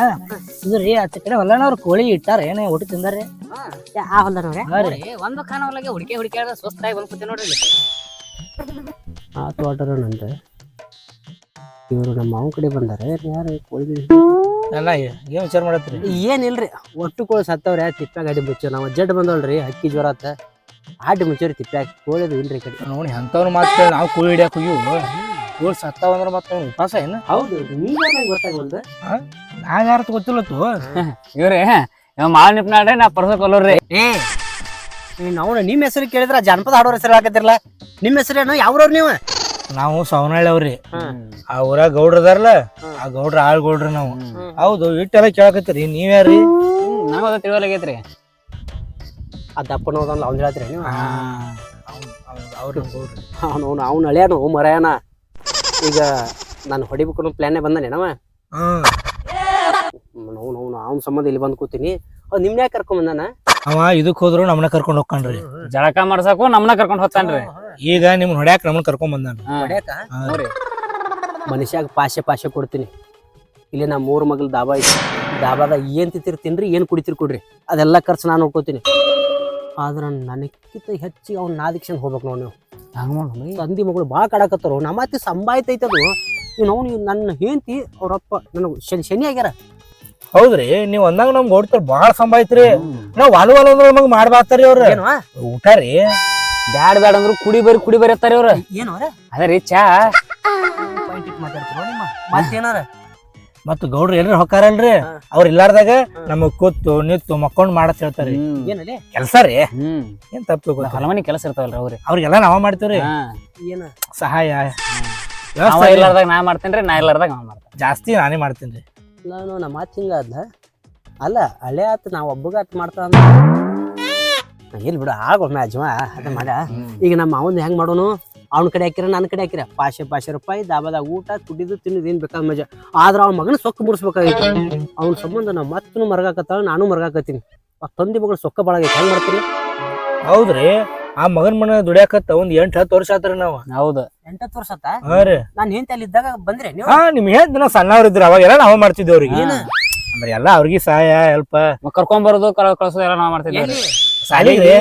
ಇದು ರೀ ಆಚೆ ಕಡೆ ಹೊಲ್ಲನವ್ರು ಕೋಳಿ ಇಟ್ಟಾರ ಏನ ಊಟ ತಿಂದಾರೆ? ಆ ಹೊಲ್ದಾನವ್ರೆ? ಹಾ ರೀ. ಒಂದು ಖಾನ ಹೊಲಗೆ ಹುಡುಕಿ ಹುಡುಕಿ ಸುಸ್ತಾಗಿ ಬಂದ್ ಕೂತಿ ನೋಡ್ರಿ ಇಲ್ಲಿ. ಆ ತೋಟರಂತೆ ಇವರು ನಮ್ಮ ಮಾವನ ಕಡೆ ಬಂದಾರೆ ಯಾರು ಕೋಳಿ ಅಲ್ಲ ಏನು ವಿಚಾರ ಮಾಡತ್ರಿ ಏನಿಲ್ರಿ ಒಟ್ಟು ಕೋಳಿ ಸತ್ತವ್ರೆ ತಿಪ್ಪ ಅಡ್ಡಿ ಮುಚ್ಚ ನಾವು ಜಡ್ ಬಂದವಲ್ರಿ ಅಕ್ಕಿ ಜ್ವರ ಆತ. ಆಡಿ ಮುಚ್ಚೋರಿ ತಿಪ್ಪ ಕೋಳಿದು ಇಲ್ರಿ ಈ ಕಡೆ. ನೋಡಿ ಅಂಥವ್ರು ಮಾತ್ರ ನಾವು ಕೋಳಿ ಹಿಡಿಯಕ್ಕೆ ಹೋಗಿವು? ಕೋಳಿ ಸತ್ತಾವ ಅಂದ್ರೆ ಮತ್ತೆ ಅವ್ನು ಉಪವಾಸ ಏನು? ಹೌದು ನೀವ್ ಗೊತ್ತಾಗಲ್ದು? ನಾನು ಯಾರು ಗೊತ್ತಿಲ್ಲತ್ತು ಇವ್ರಿ ಇವ್ ಮಾಲ್ ನಿಪ್ನಾಡ್ರಿ ನಾ ಪರ್ಸ ಕೊಲ್ಲೋರ್ರಿ. ಏ ನೀನ್ ನಿಮ್ಮ ಹೆಸರು ಕೇಳಿದ್ರ ಜನಪದ ಹಾಡೋರ ಹೆಸರು ಹಾಕತ್ತಿರಲ್ಲ ನಿಮ್ಮ ಹೆಸರೇನು ಯಾವ್ರವ್ರು ನೀವು? ನಾವು ಸವನಹಳ್ಳಿ ಅವ್ರಿ ಆ ಊರಾಗ ಗೌಡ್ರ ಅದಾರಲ್ಲ ಆ ಗೌಡ್ರ ಆಳ್ ಗೌಡ್ರಿ ನಾವು. ಹೌದು ಇಟ್ಟೆಲ್ಲ ಕೇಳಕತ್ತೀರಿ ನೀವ್ಯಾರ್ರಿ ಅದು ತಿಳಿವಲಾಗೈತ್ರಿ ಆ ದಪ್ಪನ ಹೋದಲ್ಲ ಅವ್ನು ಹೇಳ್ತೀರಿ ನೀವು? ಅವ್ರ ಗೌಡ್ರಿ. ಅವನು ಅವನು ಅವ್ನು ಅಳಿಯಾನು ಮರಯನ. ಈಗ ನಾನು ಹೊಡಿಬೇಕು ಅನ್ನೋ ಪ್ಲಾನ್ ಬಂದಾನೆ ನಾವ? ಹ್ಮ್ ಅವ್ನು ಅವನು ಅವ್ನ ಸಂಬಂಧ ಇಲ್ಲಿ ಬಂದು ಕೂತೀನಿ. ಅವ್ ನಿಮ್ನ ಯಾಕೆ ಕರ್ಕೊಂಡ್ ಬಂದಾನ? ಅವ ಇದಕ್ ಹೋದ್ರು ನಮ್ನ ಕರ್ಕೊಂಡ್ ಹೋಗ್ಕಂಡ್ರಿ. ಜಳಕ ಮಾಡ್ಸಾಕು ನಮ್ನ ಕರ್ಕೊಂಡ್ ಹೋಗ್ತಾನ್ರಿ. ಈಗ ನಿಮ್ ಹೊಡ್ಯಾಕ ನಮ್ಮನ್ನ ಕರ್ಕೊಂಡ್ ಬಂದಾನ. ಮನುಷ್ಯಾಗ ಪಾಶೆ ಪಾಶೆ ಕೊಡ್ತೀನಿ. ಇಲ್ಲಿ ನಾ ಮೂರು ಮಗಲ್ ದಾಬಾ ಐತಿ. ದಾಬಾದಾಗ ಏನ್ ತಿಂತಿರ್ ತಿನ್ರಿ ಏನ್ ಕುಡಿತಿರ್ ಕೊಡ್ರಿ. ಅದೆಲ್ಲ ಖರ್ಚು ನಾನು ನೋಡ್ಕೋತೀನಿ. ಆದ್ರ ನನಕ್ಕಿಂತ ಹೆಚ್ಚಿಗೆ ಅವ್ನ ನಾದಿಕ್ಷನ್ ಹೋಗ್ಬೇಕು ನೋಡಿ ನೀವು. ತಂದಿ ಮಗಳು ಭಾಳ ಕಾಡಕತ್ತಾರ ನಮ್ಮ ಅತಿ ಸಂಭಾಯ್ತೈತೆ ಅದು. ಇವ್ ನಾವು ನನ್ನ ಹೆಂಡತಿ ಅವ್ರಪ್ಪ ನನಗೆ ಶನಿ ಶನಿ ಆಗ್ಯಾರ. ಹೌದ್ರಿ ನೀವ್ ಅಂದಾಗ ನಮ್ಗೆ ಓಡ್ತಾರ ಭಾಳ ಸಂಭಾಯ್ತ್ರಿ ನಾವ್ ವಾಲು ವಾಲು ಅಂದ್ರೆ ನಮಗ್ ಮಾಡ್ಬಾರ್ತಾರಿ ಅವ್ರ. ಏನು ಊಟ ರೀ. ಬ್ಯಾಡ್ ಬ್ಯಾಡ್ ಅಂದ್ರು ಕುಡಿ ಬರಿ ಕುಡಿ ಬರಿ ಅತ್ತಾರ ಇವ್ರ ಏನು ಅವ್ರ? ಅದೇ ರೀ ಚಾ. ಪಾಯಿಂಟ್ ಇಟ್ಟು ಮಾತಾಡ್ತೀರೋ ನಿಮ್ಮ? ಮತ್ತೇನಾರ? ಮತ್ತ ಗೌಡ್ರ ಎಲ್ಲರೂ ಹೊಕ್ಕಾರಲ್ರಿ? ಅವ್ರ ಇಲ್ಲಾರ್ದಾಗ ನಮಗ್ ಕೂತು ನಿಂತು ಮಕ್ಕೊಂಡ್ ಮಾಡತ್ ಹೇಳ್ತಾರಿ. ಏನಲ್ಲೇ ಕೆಲ್ಸ ರೀ. ಹ್ಮ್. ಏನ್ ತಪ್ಪು ಹೊಲ ಮನಿ ಕೆಲಸ ಇರ್ತಾವಲ್ರಿ ಅವ್ರಿ. ಅವ್ರಿಗೆಲ್ಲ ನಾವ ಮಾಡ್ತೀವ್ರಿ ಏನು? ಸಹಾಯ. ಅವ ವ್ಯವಸ್ಥೆ ಇಲ್ಲ. ಇಲ್ಲಾರ್ದಾಗ ನಾ ಮಾಡ್ತೇನ್ರಿ ನಾ ಇಲ್ಲಾರ್ದಾಗ ಅವ ಮಾಡ್ತಾನ ಜಾಸ್ತಿ ನಾನೇ ಮಾಡ್ತೀನಿ ನಾನು ನಮ್ಮ ಮಾತು ಹಿಂಗ ಅದ್ಲ ಅಲ್ಲ ಹಳೆ ಆತು ನಾವು ಒಬ್ಬಗ ಆತ್ ಮಾಡ್ತಾ ಎಲ್ಲಿ ಬಿಡು ಆಗೋ ಅಜ್ಮ ಅದ ಮಾಡ ಈಗ ನಮ್ಮ ಅವನ್ ಹೆಂಗ್ ಮಾಡೋನು? ಅವ್ನ ಕಡೆ ಹಾಕಿರ ನನ್ನ ಕಡೆ ಹಾಕಿರ ಪಾಶೆ ಪಾಶೆ ರೂಪಾಯಿ ದಾಬಾದಾಗ ಊಟ ಕುಡಿದು ತಿನ್ನೋದು ಏನ್ ಬೇಕಾದ ಮಜಾ. ಆದ್ರ ಅವ್ನ ಮಗನ ಸೊಕ್ಕ ಮುಡಿಸ್ಬೇಕಾಗಿತ್ತು ಅವ್ನ ಸಂಬಂಧ ನಾ ಮತ್ತನು ಮರಗಾಕತ್ತಾಳ ನಾನು ಮರಗಾಕತ್ತೀನಿ. ಆ ತಂದೆ ಮಗಳು ಸೊಕ್ಕ ಬಾಳಾಗೈತೆ ಹೆಂಗ್ ಮಾಡ್ತೀನಿ ಹೌದ್ರಿ ಆ ಮಗನ್ ಮನ ದುಡಿಯಾಕತ್ತ ಒಂದ್ ಎಂಟ್ ಹತ್ತು ವರ್ಷ ಆತ್ರಿ ನಾವ್. ಹೌದು. ಎಂಟತ್ತು ವರ್ಷ ಆತ? ಹಾ ರೀ. ನಾನು ಹೆಂತ ಅಲ್ಲಿ ಇದ್ದಾಗ ಬಂದ್ರೆ ನೀವು? ಹಾ ನಿಮ್ ಹೇಳ್ದ ದಿನ ಸಣ್ಣವ್ರ ಇದ್ರ ಅವಾಗೆಲ್ಲ ನಾವ್ ಮಾಡ್ತಿದ್ವಿ ಅವ್ರಿಗೆ ಅಂದ್ರೆ ಎಲ್ಲ ಅವ್ರಿಗೆ ಸಹಾಯ ಹೆಲ್ಪ್ ಕರ್ಕೊಂಡ್ ಬರೋದು ಕಳ- ಕಳ್ಸೋದು ಎಲ್ಲ ನಾವ್ ಮಾಡ್ತಿದ್ವಿ ಎಲ್ಲಿ? ಸಾಲಿಗ್ರಿ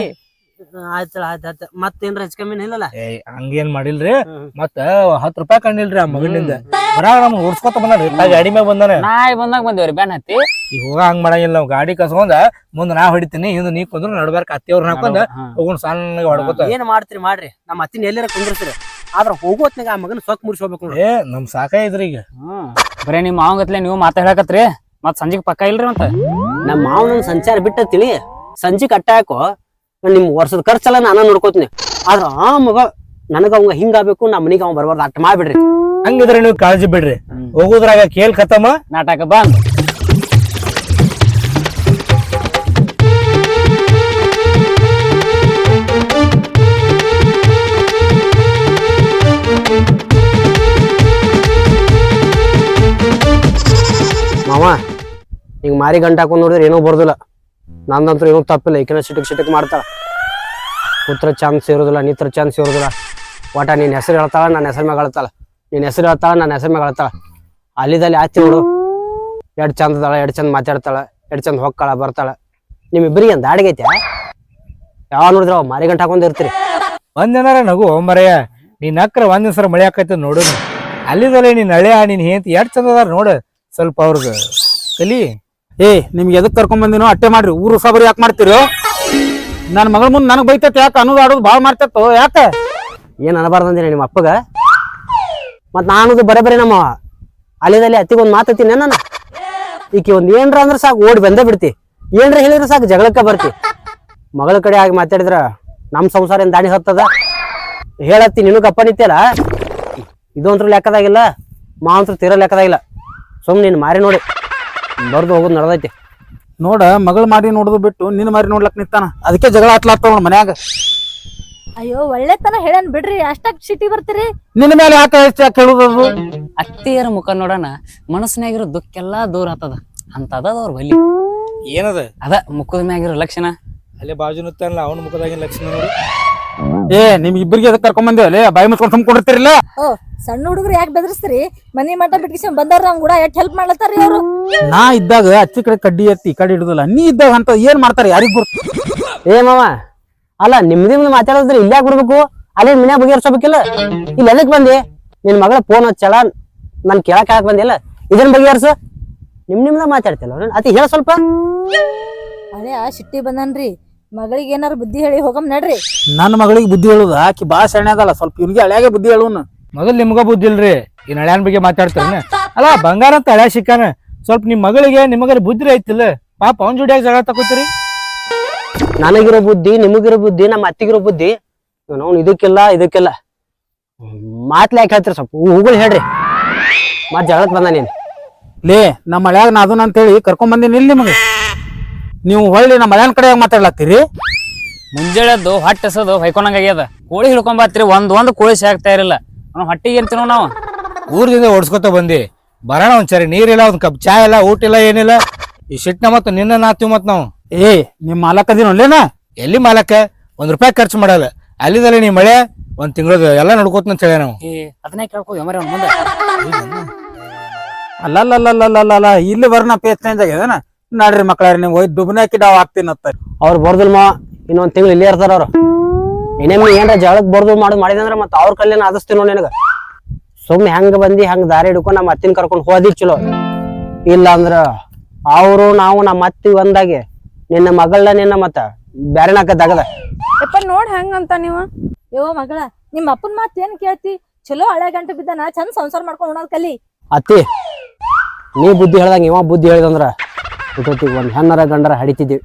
ಆಯ್ತು ಆಯ್ತು ಆಯ್ತು. ಮತ್ತೇನ್ರ ಹೆಚ್ಚು ಕಮ್ಮಿ ಇಲ್ಲಲ್ಲ? ಏ ಹಂಗೇನ್ ಮಾಡಿಲ್ರಿ. ಮತ್ತ ಹತ್ತ್ ರೂಪಾಯಿ ಕಂಡಿಲ್ರಿ ಆ ಮಗನಿಂದ. ಬರಾಗ ನಮ್ ಓಡ್ಸ್ಕೊತ ಬಂದ್ರಿ ಗಾಡಿ ಮ್ಯಾಗ ಬಂದಾನೆ. ನಾಯಿ ಬಂದಾಗ ಬಂದೇವ್ರಿ ಬ್ಯಾನ್ ಹತ್ತಿ. ಈಗ ಹೋಗ ಹಂಗ್ ಮಾಡಂಗಿಲ್ಲ ನಾವ್. ಗಾಡಿ ಕಸ್ಕೊಂಡ ಮುಂದ್ ನಾ ಹೊಡಿತೀನಿ ಹಿಂದ್ ನೀ ಕುಂದ್ರ ನಡ್ಬಾರ್ಕ. ಅತ್ತಿಯವ್ರ ಹಾಕೊಂಡ. ಹೋಗೋಣ ಸಣ್ಣಗೆ ಹೊಡ್ಕೊತ. ಏನ್ ಮಾಡ್ತೀರಿ ಮಾಡ್ರಿ. ನಮ್ಮ ಅತ್ತಿನ ಎಲ್ಲಾರ ಕುಂದಿರ್ತೀರಿ ಆದ್ರ ಹೋಗೋತ್ನಾಗ ಆ ಮಗನ ಸೊಕ್ ಮುರಿಸಿ ನಮ್ ನೋಡು ಏ ನಮ್ ಸಾಕಾಯ್ತ್ರಿ ಈಗ. ಹ್ಮ್. ಬರೇ ನಿಮ್ ಮಾವಂಗತ್ಲೆ ನೀವು ಮಾತಾಡಕತ್ರಿ ಮತ್ ಸಂಜೆಗ್ ಪಕ್ಕ ಇಲ್ರಿ ಮತ್ತ? ನಮ್ಮ ಮಾವನ ಸಂಚಾರ ಬಿಟ್ಟ ತಿಳಿ ಸಂಜೆ ಕಟ್ಟಾಕೋ ನಿಮ್ ವರ್ಷದ ಖರ್ಚೆಲ್ಲ ನಾನು ನೋಡ್ಕೋತೀನಿ. ಆದ್ರ ಆ ಮಗ ನನಗ ಅವಂಗ ಹಿಂಗಾಗ್ಬೇಕು ನಮ್ಮ ಮನಿಗೆ ಅವ ಬರ್ಬಾರ್ದು ಅಟ್ ಮಾಡ್ಬಿಡ್ರಿ. ಹಂಗಿದ್ರೆ ನೀವು ಕಾಳಜಿ ಬಿಡ್ರಿ. ಹೋಗುದ್ರಾಗ ಕೇಳ್ ಕತಮ್ಮ ನಾಟಕ ಬಂದ್ ಮಾವ ಹಿಂಗ್ ಮಾರಿ ಗಂಟ ಹಾಕೊಂಡ್ ನೋಡಿದ್ರೆ ಏನೂ ಬರ್ದಿಲ್ಲ. ನಂದಂತೂ ಏನೂ ತಪ್ಪಿಲ್ಲ. ಈಕಿನ ಸಿಟಕ್ ಸಿಟಕ್ ಮಾಡ್ತಾಳ. ಪುತ್ರ ಚಾನ್ಸ್ ಇರೋದಿಲ್ಲ ನಿತ್ರ ಚಾನ್ಸ್ ಇರೋದಿಲ್ಲ ಒಟ ನಿನ್ನ ಹೆಸರು ಹೇಳ್ತಾಳ, ನನ್ನ ಹೆಸರು ಮ್ಯಾಗ ಹೇಳ್ತಾಳ ನಿನ್ ಹೆಸರು ಹೇಳ್ತಾಳ, ನನ್ನ ಹೆಸರು ಮ್ಯಾಗ ಹೇಳ್ತಾಳ ಅಲ್ಲಿದಲ್ಲಿ ಆಚೆ ನೋಡು. ಎರಡು ಚಂದ ಅದಾಳ ಚಂದ್ ಚಂದ ಮಾತಾಡ್ತಾಳ, ಎಡ್ ಚಂದ ಹೊಕ್ಕಾಳ, ಬರ್ತಾಳ. ನಿಮ್ಮಿಬ್ಬರಿಗೆ ಒಂದು ಅಡಿಗೈತೆ ಯಾವ ನೋಡಿದ್ರ ಮಾರಿ ಗಂಟ ಹಾಕೊಂಡ್ ಇರ್ತೀರಿ? ಒಂದೇನಾರ ನಗು ಮರೆಯ ನೀನ್ ಅಕ್ರ ಒಂದ್ ಸರ ಮಳೆ ಆಕೈತೆ ನೋಡು ಅಲ್ಲಿದಲ್ಲೇ ನೀನ್ ಹಳೆಯ ನೀನ್ ಹೇಂತಿ ಎಷ್ಟ್ ಚಂದ ಅದಾರ ನೋಡು ಸ್ವಲ್ಪ ಅವ್ರಿಗೆ. ಕಲಿ. ಏ, ನಿಮ್ಗೆ ಎದಕ್ ಕರ್ಕೊಂಡ್ ಬಂದಿನೋ? ಅಟ್ಟೆ ಮಾಡ್ರಿ, ಊರು ಸಾಬರಿ ಯಾಕೆ ಮಾಡ್ತೀರಿ? ನನ್ನ ಮಗಳ ಮುಂದೆ ನನಗೆ ಬೈತೈತೆ, ಯಾಕೆ ಅನ್ನೋದು ಆಡೋದು ಭಾಳ ಮಾಡ್ತೈತೋ, ಯಾಕೆ? ಏನ್ ಅನಬಾರ್ದಂದಿನ ನಿಮ್ಮ ಅಪ್ಪಗ? ಮತ್ ನಾನದು ಬರೇ ಬರೇ ನಮ್ಮ ಅಲ್ಲಿದಲ್ಲಿ ಅತ್ತಿಗೊಂದು ಮಾತತ್ತೀನಿ ನಾನು. ಈಕೆ ಒಂದ್ ಏನ್ರ ಅಂದ್ರೆ ಸಾಕು ಓಡಿ ಬಂದೇ ಬಿಡ್ತಿ. ಏನ್ರ ಹೇಳಿದ್ರೆ ಸಾಕು ಜಗಳಕ್ಕೆ ಬರ್ತಿ. ಮಗಳ ಕಡೆ ಆಗಿ ಮಾತಾಡಿದ್ರ ನಮ್ಮ ಸಂಸಾರ ಏನ್ ದಾಣಿ ಹತ್ತದ? ಹೇಳತ್ತಿ, ನಿನಗ ಅಪ್ಪ ನಿತ್ಯಲ್ಲ ಇದೊಂತ್ರ ಲೆಕ್ಕದಾಗಿಲ್ಲ, ಮಾವಂತ್ರ ತೀರ ಲೆಕ್ಕದಾಗಿಲ್ಲ. ಸುಮ್ಮನೆ ನೀನು ಮಾರಿ ನೋಡಿ. ಬರ್ದು ಹೋಗೋದು ನಡೆದೈತಿ. ನೋಡ ಮಗಳ ಮಾಡಿ ನೋಡುದು ಬಿಟ್ಟು ನಿನ್ನ ಮಾರಿ ನೋಡ್ಲಕ್ ನಿಂತಾನ? ಅದಕ್ಕೆ ಜಗಳ ಆಟ್ಲಾಗ್ತಾವ ನೋಡ್ ಮನ್ಯಾಗ. ಅಯ್ಯೋ ಒಳ್ಳೆತನ ಹೇಳನ್ ಬಿಡ್ರಿ. ಅಷ್ಟಾಗ್ ಸಿಟಿ ಬರ್ತೀರಿ? ನಿನ್ನ ಮೇಲೆ ಯಾಕೆ ಹೆಚ್ಚು ಯಾಕೆ ಹೇಳುದು ಅತ್ತಿಯರ ಮುಖ ನೋಡೋಣ ಮನಸ್ಸಿನಾಗಿರೋ ದುಃಖೆಲ್ಲಾ ದೂರ ಆತದ. ಅಂತ ಅದ ಅವ್ರ ಬಲಿ ಏನದ? ಅದ ಮುಖದ ಮ್ಯಾಗಿರೋ ಲಕ್ಷಣ. ಅಲ್ಲಿ ಬಾಜು ನಿಂತಾನಲ್ಲ ಅವನ ಮುಖದಾಗಿನ ಲಕ್ಷಣ ನೋಡು. ಏ ನಿಮ್ ಇಬ್ಬರಿಗೆ ಅದಕ್ಕೆ ಕರ್ಕೊಂಡ್ ಬಂದೇವಲ್ಲ ಬಾಯಿ ಮುಚ್ಕೊಂಡು ಸುಮ್ಕೊಂಡಿರ್ತಿರಲ್ಲ ಓ ಸಣ್ಣ ಹುಡುಗರು ಯಾಕೆ ಬೆದರಿಸ್ತೀರಿ? ಮನಿ ಮಠ ಬಿಟ್ಕಿಸ್ಕೊಂಡ್ ಬಂದಾರ ನಮ್ ಕೂಡ ಎಷ್ಟ್ ಹೆಲ್ಪ್ ಮಾಡ್ಲತ್ತಾರಿ ಅವರು? ನಾ ಇದ್ದಾಗ ಅಚ್ಚಿ ಕಡೆ ಕಡ್ಡಿ ಎತ್ತಿ ಈ ಕಡೆ ಹಿಡುದಿಲ್ಲ ನೀ ಇದ್ದಾಗ ಅಂತ ಏನ್ ಮಾಡ್ತಾರೆ ಯಾರಿಗ್ ಏ ಮಾವ ಅಲ್ಲ ನಿಮ್ದು ನಿಮ್ದು ಮಾತಾಡಿದ್ರೆ ಇಲ್ಲೇ ಕೊಡ್ಬೇಕು ಅಲ್ಲೇ ಮನ್ಯಾಗ ಬಗೆಹರಿಸಬೇಕಿಲ್ಲ ಇಲ್ಲಿ ಎದಕ್ ಬಂದಿ? ನಿನ್ ಮಗಳ ಫೋನ್ ಹಚ್ಚಳ ನನ್ ಕೇಳಕ್ ಹೇಳಕ್ ಬಂದಿಲ್ಲ ಇದನ್ ಬಗೆಹರಿಸು ನಿಮ್ ನಿಮ್ದ ಮಾತಾಡ್ತಿಲ್ಲ. ಅತಿ ಹೇಳ ಸ್ವಲ್ಪ. ಅದೇ ಆ ಶಿಟ್ಟಿ ಬಂದನ್ರಿ. ಮಗಳಿಗೆ ಏನಾರ ಬುದ್ಧಿ ಹೇಳಿ ಹೋಗಮ್ ನಡ್ರಿ. ನನ್ನ ಮಗಳಿಗೆ ಬುದ್ಧಿ ಹೇಳುದ ಆಕಿ ಬಾ ಸಣ್ಣ ಅದಲ್ಲ ಸ್ವಲ್ಪ ಇವ್ರಿಗೆ ಹಳ್ಯಾಗೆ ಬುದ್ಧಿ ಹೇಳುವನು ಮೊದಲು ನಿಮ್ಗ ಬುದ್ಧಿ ಇಲ್ರಿ? ಈ ನಳ್ಯಾನ್ ಬಗ್ಗೆ ಮಾತಾಡ್ತಾನೆ ಅಲ್ಲ ಬಂಗಾರ ಅಂತ ಹಳ್ಯಾ ಸಿಕ್ಕಾನ ಸ್ವಲ್ಪ ನಿಮ್ ಮಗಳಿಗೆ ನಿಮಗರ ಬುದ್ಧಿ ಐತಿಲ್ಲ. ಪಾಪ ಅವನ್ ಜೋಡಿಯಾಗ ಜಗಳ ತಗೋತೀರಿ ನನಗಿರೋ ಬುದ್ಧಿ ನಿಮಗಿರೋ ಬುದ್ಧಿ ನಮ್ಮ ಅತ್ತಿಗಿರೋ ಬುದ್ಧಿ ಅವ್ನು ಇದಕ್ಕಿಲ್ಲ ಇದಕ್ಕಿಲ್ಲ. ಮಾತ್ಲೆ ಯಾಕೆ ಹೇಳ್ತೀರಿ ಸ್ವಲ್ಪ ಹೂಗಳು ಹೇಳ್ರಿ. ಮತ್ತೆ ಜಗಳಕ್ ಬಂದ ನೀನ್. ಲೇ ನಮ್ಮ ಮಳ್ಯಾಗ ನಾ ಅದನ್ನ ಅಂತೇಳಿ ಕರ್ಕೊಂಡ್ ಬಂದೀನಿ ಇಲ್ಲಿ ನಿಮಗೆ. ನೀವು ಹೊಳ್ಳಿ ನಮ್ಮ ಮಳ್ಯಾನ ಕಡೆ ಮಾತಾಡ್ಲತ್ತೀರಿ? ಮುಂಜಾನೆದ್ದು ಹೊಟ್ಟೆ ಎಸದು ಆಗ್ಯದ. ಕೋಳಿ ಹಿಡ್ಕೊಂಬತ್ರಿ ಒಂದ್ ಒಂದ್ ಕೋಳಿ ಸಾಕ್ತಾ ಇರಲಿಲ್ಲ. ನಾವು ಹೊಟ್ಟಿಗೆ ಏನ್ ನಾವು? ಊರ್ದಿಂದ ಓಡಿಸ್ಕೊತ ಬಂದಿ. ಬರೋಣ ಒಂದ್ಸರಿ ನೀರಿಲ್ಲ ಒಂದ್ ಕಪ್ ಚಾ ಇಲ್ಲ ಊಟ ಇಲ್ಲ ಏನಿಲ್ಲ. ಈ ಸಿಟ್ನ ಮತ್ತ ನಿನ್ನ ನಾತೀವಿ ಮತ್ ನಾವು. ಏ ನಿಮ್ ಮಾಲಕದಿನ ಅಲ್ಲೇನ ಎಲ್ಲಿ ಮಾಲಕ್ಕ ಒಂದ್ ರೂಪಾಯಿ ಖರ್ಚು ಮಾಡಲ್ಲ. ಅಲ್ಲಿದಲ್ಲ ನೀ ಮಳೆ ಒಂದ್ ತಿಂಗಳದ ಎಲ್ಲ ನೋಡ್ಕೋತ ಅಂತ ಹೇಳಿ ನಾವು. ಏ ಅದನ್ನೇ ಕೇಳ್ಕೊ ಯಮರ ಅವ್ನ ಮುಂದೆ. ಅಲ್ಲ ಇಲ್ಲಿ ಬರೋಣ ಆಗ್ಯದನ? ನಡ್ರಿ ಮಕ್ಕಳ್ರಿ ನೀವು ಹೋಗಿ ದುಬ್ನಾಕಿ ಡಾವ್ ಹಾಕ್ತೀನತ್ತ ಅವ್ರು ಬರ್ದಿಲ್ ಮಾ ಇನ್ನೊಂದ್ ತಿಂಗಳು ಇಲ್ಲೇ ಇರ್ತಾರ ಅವ್ರು. ಇನ್ನೇನು ಏನ್ರ ಜಳಕ್ ಬರ್ದು ಮಾಡು ಮಾಡಿದಂದ್ರ ಮತ್ತ ಅವ್ರ ಕಲ್ಯಾಣ ಆದಸ್ತೀನೋ ನಿನಗ. ಸುಮ್ನೆ ಹೆಂಗ ಬಂದಿ ಹೆಂಗ್ ದಾರಿ ಹಿಡ್ಕೊಂಡ್ ನಮ್ಮ ಅತ್ತಿನ ಕರ್ಕೊಂಡ್ ಹೋದಿ ಚಲೋ. ಇಲ್ಲ ಅಂದ್ರ ಅವರು ನಾವು ನಮ್ಮ ಅತ್ತಿ ಒಂದಾಗಿ ನಿನ್ನ ಮಗಳನ್ನ ನಿನ್ನ ಮತ್ತ ಬ್ಯಾರೆ ನಾಕದಾಗದ ಯಪ್ಪ ನೋಡ್ ಹೆಂಗಂತ ನೀವ. ಯೋ ಮಗಳ ನಿಮ್ಮ ಅಪ್ಪನ ಮಾತ್ ಏನ್ ಕೇಳ್ತಿ? ಚಲೋ ಹಳೆ ಗಂಟೆ ಬಿದ್ದಾನ ಚಂದ ಸಂಸಾರ ಮಾಡ್ಕೊಂಡ್ ಉಣೋದ್ ಕಲಿ. ಅತ್ತಿ ನೀ ಬುದ್ಧಿ ಹೇಳ್ದಂಗ ಇವ ಬುದ್ಧಿ ಹೇಳ್ದಂದ್ರ ಇಟ್ಟೊತ್ತಿಗೆ ಒಂದ್ ಹೆಣ್ಣರ ಗಂಡರ ಹಡಿತಿದ್ದೀವಿ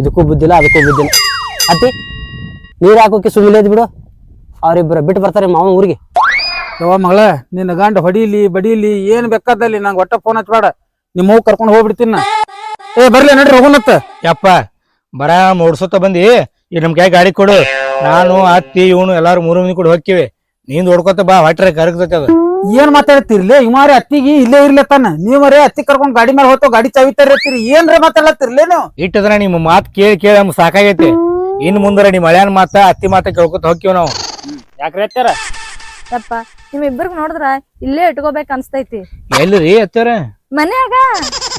ಇದಕ್ಕೂ ಬುದ್ಧಿಲ್ಲ ಅದಕ್ಕೂ ಬುದ್ಧಿಲ್ಲ ಅತ್ತಿ ನೀರ್ ಹಾಕೋಕೆ ಸುಮ್ಮನೆ ಬಿಡು. ಅವರಿಬ್ಬರು ಬಿಟ್ಟು ಬರ್ತಾರೆ ಮಾವನ ಊರಿಗೆ. ಯವ್ವ ಮಗಳ ನಿನ್ನ ಗಂಡ ಹೊಡಿಲಿ ಬಡಿಲಿ ಏನು ಬೇಕಾದಲ್ಲಿ ನಂಗೆ ಒಟ್ಟ ಫೋನ್ ಹಚ್ಚಬೇಡ. ನಿಮ್ಮ ಹೋಗಿ ಕರ್ಕೊಂಡು ಹೋಗ್ಬಿಡ್ತೀನಿ ನಾ. ಏ ಬರ್ಲಿ ನಡ್ರಿ ಹೋಗುನತ್ತ ಯಪ್ಪ ಬರ ಓಡ್ಸೋತ ಬಂದಿ. ಈ ನಮ್ ಕೈ ಗಾಡಿ ಕೊಡು. ನಾನು ಅತ್ತಿ ಇವನು ಎಲ್ಲಾರು ಮೂರು ಮಂದಿ ಕೂಡ ಹೋಗ್ತೀವಿ. ನೀನ್ ಹೊಡ್ಕೊತ ಬಾ ಹೊಟ್ರೆ ಕರಗ್ತೈತಿ ಅದು. ಏನ್ ಮಾತಾಡ್ತಿರ್ಲಿ? ಇಮಾರಿ ಅತ್ತಿಗೆ ಇಲ್ಲೇ ಇರ್ಲತ್ತಾನ ತಾನ. ನೀವರೇ ಅತ್ತಿ ಕರ್ಕೊಂಡ್ ಗಾಡಿ ಮೇಲೆ ಹೋಗ್ತಾವ ಗಾಡಿ ಚಾವಿ ತರ್ತೀರಿ ಏನ್ರ ಮಾತಾಡ್ಲತ್ತಿರ್ಲಿ ನೀವು? ಇಟ್ಟದ್ರ ನಿಮ್ಮ ಮಾತ್ ಕೇಳಿ ಕೇಳಿ ನಮ್ಗೆ ಸಾಕಾಗೈತಿ. ಇನ್ ಮುಂದ್ರ ನಿಮ್ಮ ಮಳ್ಯಾನ ಮಾತ ಅತ್ತಿ ಮಾತ ಕೇಳ್ಕೊತ ಹೋಗ್ತೀವಿ ನಾವು. ಯಾಕ್ರಿ ಅತ್ತಾರ ಯಪ್ಪ ನಿಮ್ ಇಬ್ಬರಿಗೆ ನೋಡಿದ್ರ ಇಲ್ಲೇ ಇಟ್ಕೋಬೇಕ ಅನ್ಸ್ತೈತಿ. ಎಲ್ರಿ ಅತ್ತಾರ ಮನ್ಯಾಗ?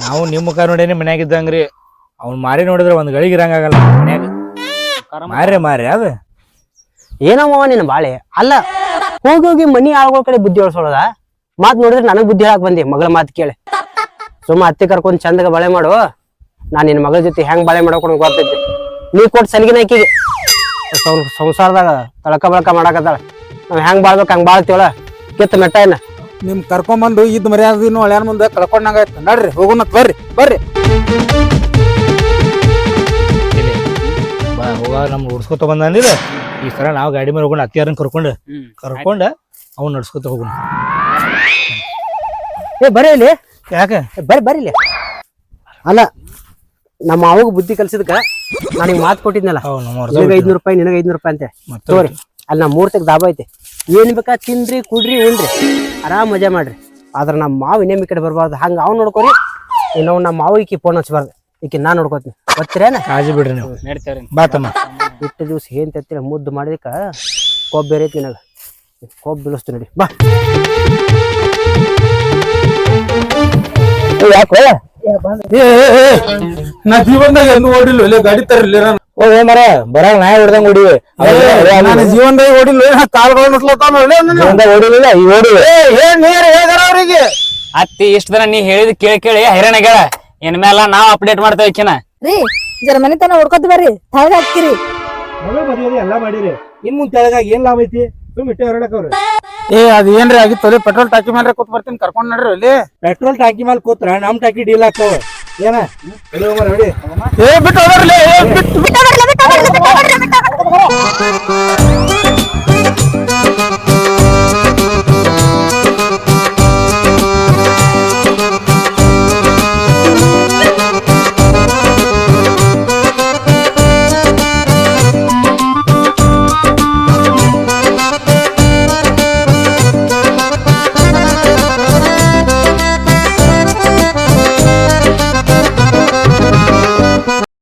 ನಾವು ನಿಮ್ ಮುಖ ನೋಡೇನೆ ಮನ್ಯಾಗ ಇದ್ದಂಗ್ರಿ. ಅವ್ನ್ ಮಾರಿ ನೋಡಿದ್ರೆ ಒಂದ್ ಗಳಿಗೆ ಇರಂಗಾಗಲ್ಲ ಮನ್ಯಾಗ. ಮಾರ್ರೆ ಮಾರ್ರಿ ಅದ. ಏನವ ನಿನ್ನ ಬಾಳೆ? ಅಲ್ಲ ಹೋಗಿ ಹೋಗಿ ಮನಿ ಆಳ್ಗಳ ಕಡೆ ಬುದ್ಧಿ ಹೇಳ್ಸೋಳದ ಮಾತ್ ನೋಡಿದ್ರೆ ನನಗ್ ಬುದ್ಧಿ ಹೇಳಕ್ ಬಂದಿ ಮಗಳ ಮಾತು ಕೇಳಿ. ಸುಮ್ಮ ಅತ್ತಿ ಕರ್ಕೊಂಡ್ ಚಂದಗ ಬಳೆ ಮಾಡು. ನಾನ್ ನಿನ್ ಮಗಳ ಜೊತೆ ಹೆಂಗ್ ಬಳೆ ಮಾಡ್ಕೊಂಡು ಗೊತ್ತೈತಿ ನೀ ಕೊಟ್ಟು ಸಲಿಗಿನ ಆಕಿಗೆ. ಸಂಸಾರದಾಗ ತಳಕ ಬಳಕ ಮಾಡಾಕತ್ತಾಳ. ನಾವ್ ಹೆಂಗ್ ಬಾಳ್ಬೇಕು ಹಂಗ್ ಬಾಳ್ತೀವಳ ಕಿತ್ತ ಮೆಟ್ಟ ಏನ? ನಿಮ್ ಕರ್ಕೊಂಬಂದು ಇದ್ ಮರ್ಯಾದಿನೂ ಒಳ್ಯಾನ ಮುಂದೆ ಕಳ್ಕೊಂಡಂಗಾಯ್ತು ನಡ್ರಿ ಹೋಗೋಣ ಬರ್ರಿ ಬರ್ರಿ. ಬಾ ಹೋಗ ನಮ್ ಉಡ್ಸ್ಕೊತ ಬಂದಿಲ್ಲ ಈ ತರ ನಾವು ಗಾಡಿ ಮೇಲೆ ಹೋಗೋಣ ಅತ್ತಿಯಾರನ್ ಕರ್ಕೊಂಡು ಕರ್ಕೊಂಡು ಅವ್ನು ನಡ್ಸ್ಕೊತ ಹೋಗೋಣ. ಏ ಬರೀ ಇಲ್ಲಿ. ಯಾಕೆ? ಬರ್ರಿ ಬರ್ರಿ ಇಲ್ಲಿ. ಅಲ್ಲ ನಮ್ಮ ಅವಾಗ ಬುದ್ಧಿ ಕಲ್ಸಿದ್ಕ ನಾನು ಈಗ ಮಾತು ಕೊಟ್ಟಿದ್ನಲ್ಲ. ನಿನಗೆ ಐದ್ನೂರು ರೂಪಾಯಿ ನಿನಗೆ ಐದ್ನೂರು ರೂಪಾಯಿ ಅಂತೆ. ತೋರಿ ಅಲ್ಲಿ ನಮ್ಮ ಮೂರ್ತಕ್ಕೆ ದಾಬ ಐತೆ. ಏನ್ ಬೇಕಾ ತಿನ್ರಿ ಕುಡ್ರಿ ಉಣ್ರಿ. ಆರಾಮ್ ಮಜಾ ಮಾಡ್ರಿ. ಆದ್ರೆ ನಮ್ಮ ಮಾವು ಇನ್ನೇಮ್ ಈ ಕಡೆ ಬರಬಾರ್ದು. ಹಂಗ ಅವ್ನು ನೋಡ್ಕೊರಿ. ಇನ್ನೊಂದು ನಮ್ಮ ಮಾವು ಈಕಿ ಫೋನ್ ಹಚ್ಬಾರ್ದು. ಈಕಿ ನಾ ನೋಡ್ಕೋತೀನಿ. ಗೊತ್ತಿರೇನ ಕಾಳಜಿ ಬಿಡ್ರಿ ನೀವು. ನಡೀತೇವ್ರಿ. ಬಾ ತಮ್ಮ ಇಟ್ಟು ದಿವ್ಸ ಏನ್ ತತ್ತಿರ? ಮುದ್ದು ಮಾಡಿದಕ್ಕ ಕೊಬ್ಬ ಬೇರೆ ಐತಿ ನಿನಗ. ಕೊಬ್ಬ ಬೀಳಿಸ್ತು ನೋಡಿ. ಬಾ. ಯಾಕೋ? ನಾ ಜೀವನದಾಗ ಎಂದು ಓಡಿಲ್ಲ ಇಲ್ಲಿ ಗಾಡಿ ತರಲಿ ಓ ಮರ ಬರಾಗ ನಾಯಿ ಹೊಡ್ದಂಗ್ ಹೊಡಿವಿ. ನಾನು ಜೀವನದಾಗ ಓಡಿಲ್ಲ ಕಾಲ್ಗಳು ನುಸ್ಲತ್ತಾವ ಓಡಿಲಿಲ್ಲ ಈ ಓಡಿವಿ. ಏನ್ ನೀರ್ ಹೇಗಾರ ಅವ್ರಿಗೆ? ಅತ್ತಿ ಇಷ್ಟ ದಿನ ನೀ ಹೇಳಿದ್ ಕೇಳಿ ಕೇಳಿ ಹೈರಾಣ ಆಗ್ಯಾಳ ಇನ್ಮೇಲೆ ನಾವ್ ಅಪ್ಡೇಟ್ ಮಾಡ್ತೇವೆ ಈಕಿನ. ರೀ ಜರ ಮನೆ ತನ ಹೊಡ್ಕೊತ ಬರ್ರಿ ತಳಗ ಹಾಕ್ತಿರಿ. ಮಗಳು ಮದುವೆ ಎಲ್ಲ ಮಾಡಿರಿ. ಇನ್ ಮುಂದೆ ತೆಳಗಾಗಿ ಏನ್ ಲಾಭ ಐತಿ? ಸುಮ್ ಇಟ್ಟೆ ಹೊರಡಕ್ ಅವ್ರು. ಏ ಅದ್ ಏನ್ರಿ ಆಗಿತ್ತು ಅಲ್ಲಿ ಪೆಟ್ರೋಲ್ ಟಾಕಿ ಮೇಲೆ ಕೂತ್ ಬರ್ತೀನಿ ಕರ್ಕೊಂಡ್ ನಡ್ರಿ ಅಲ್ಲಿ. ಪೆಟ್ರೋಲ್ ಟಾಕಿ ಮೇಲೆ ಕೂತ್ರ ನಮ್ ಟ್ಯಾಕಿ ಡೀಲ್ ಆಗ್ತಾವ. ಏನ? ಹೊಡಿ. ಏ ಬಿಟ್ಟು ಬಿಟ್ಟು ಬಿಟ್ಟು ಬಿಟ್ಟು ಬಿಟ್ಟು ಬರ್ರಿ.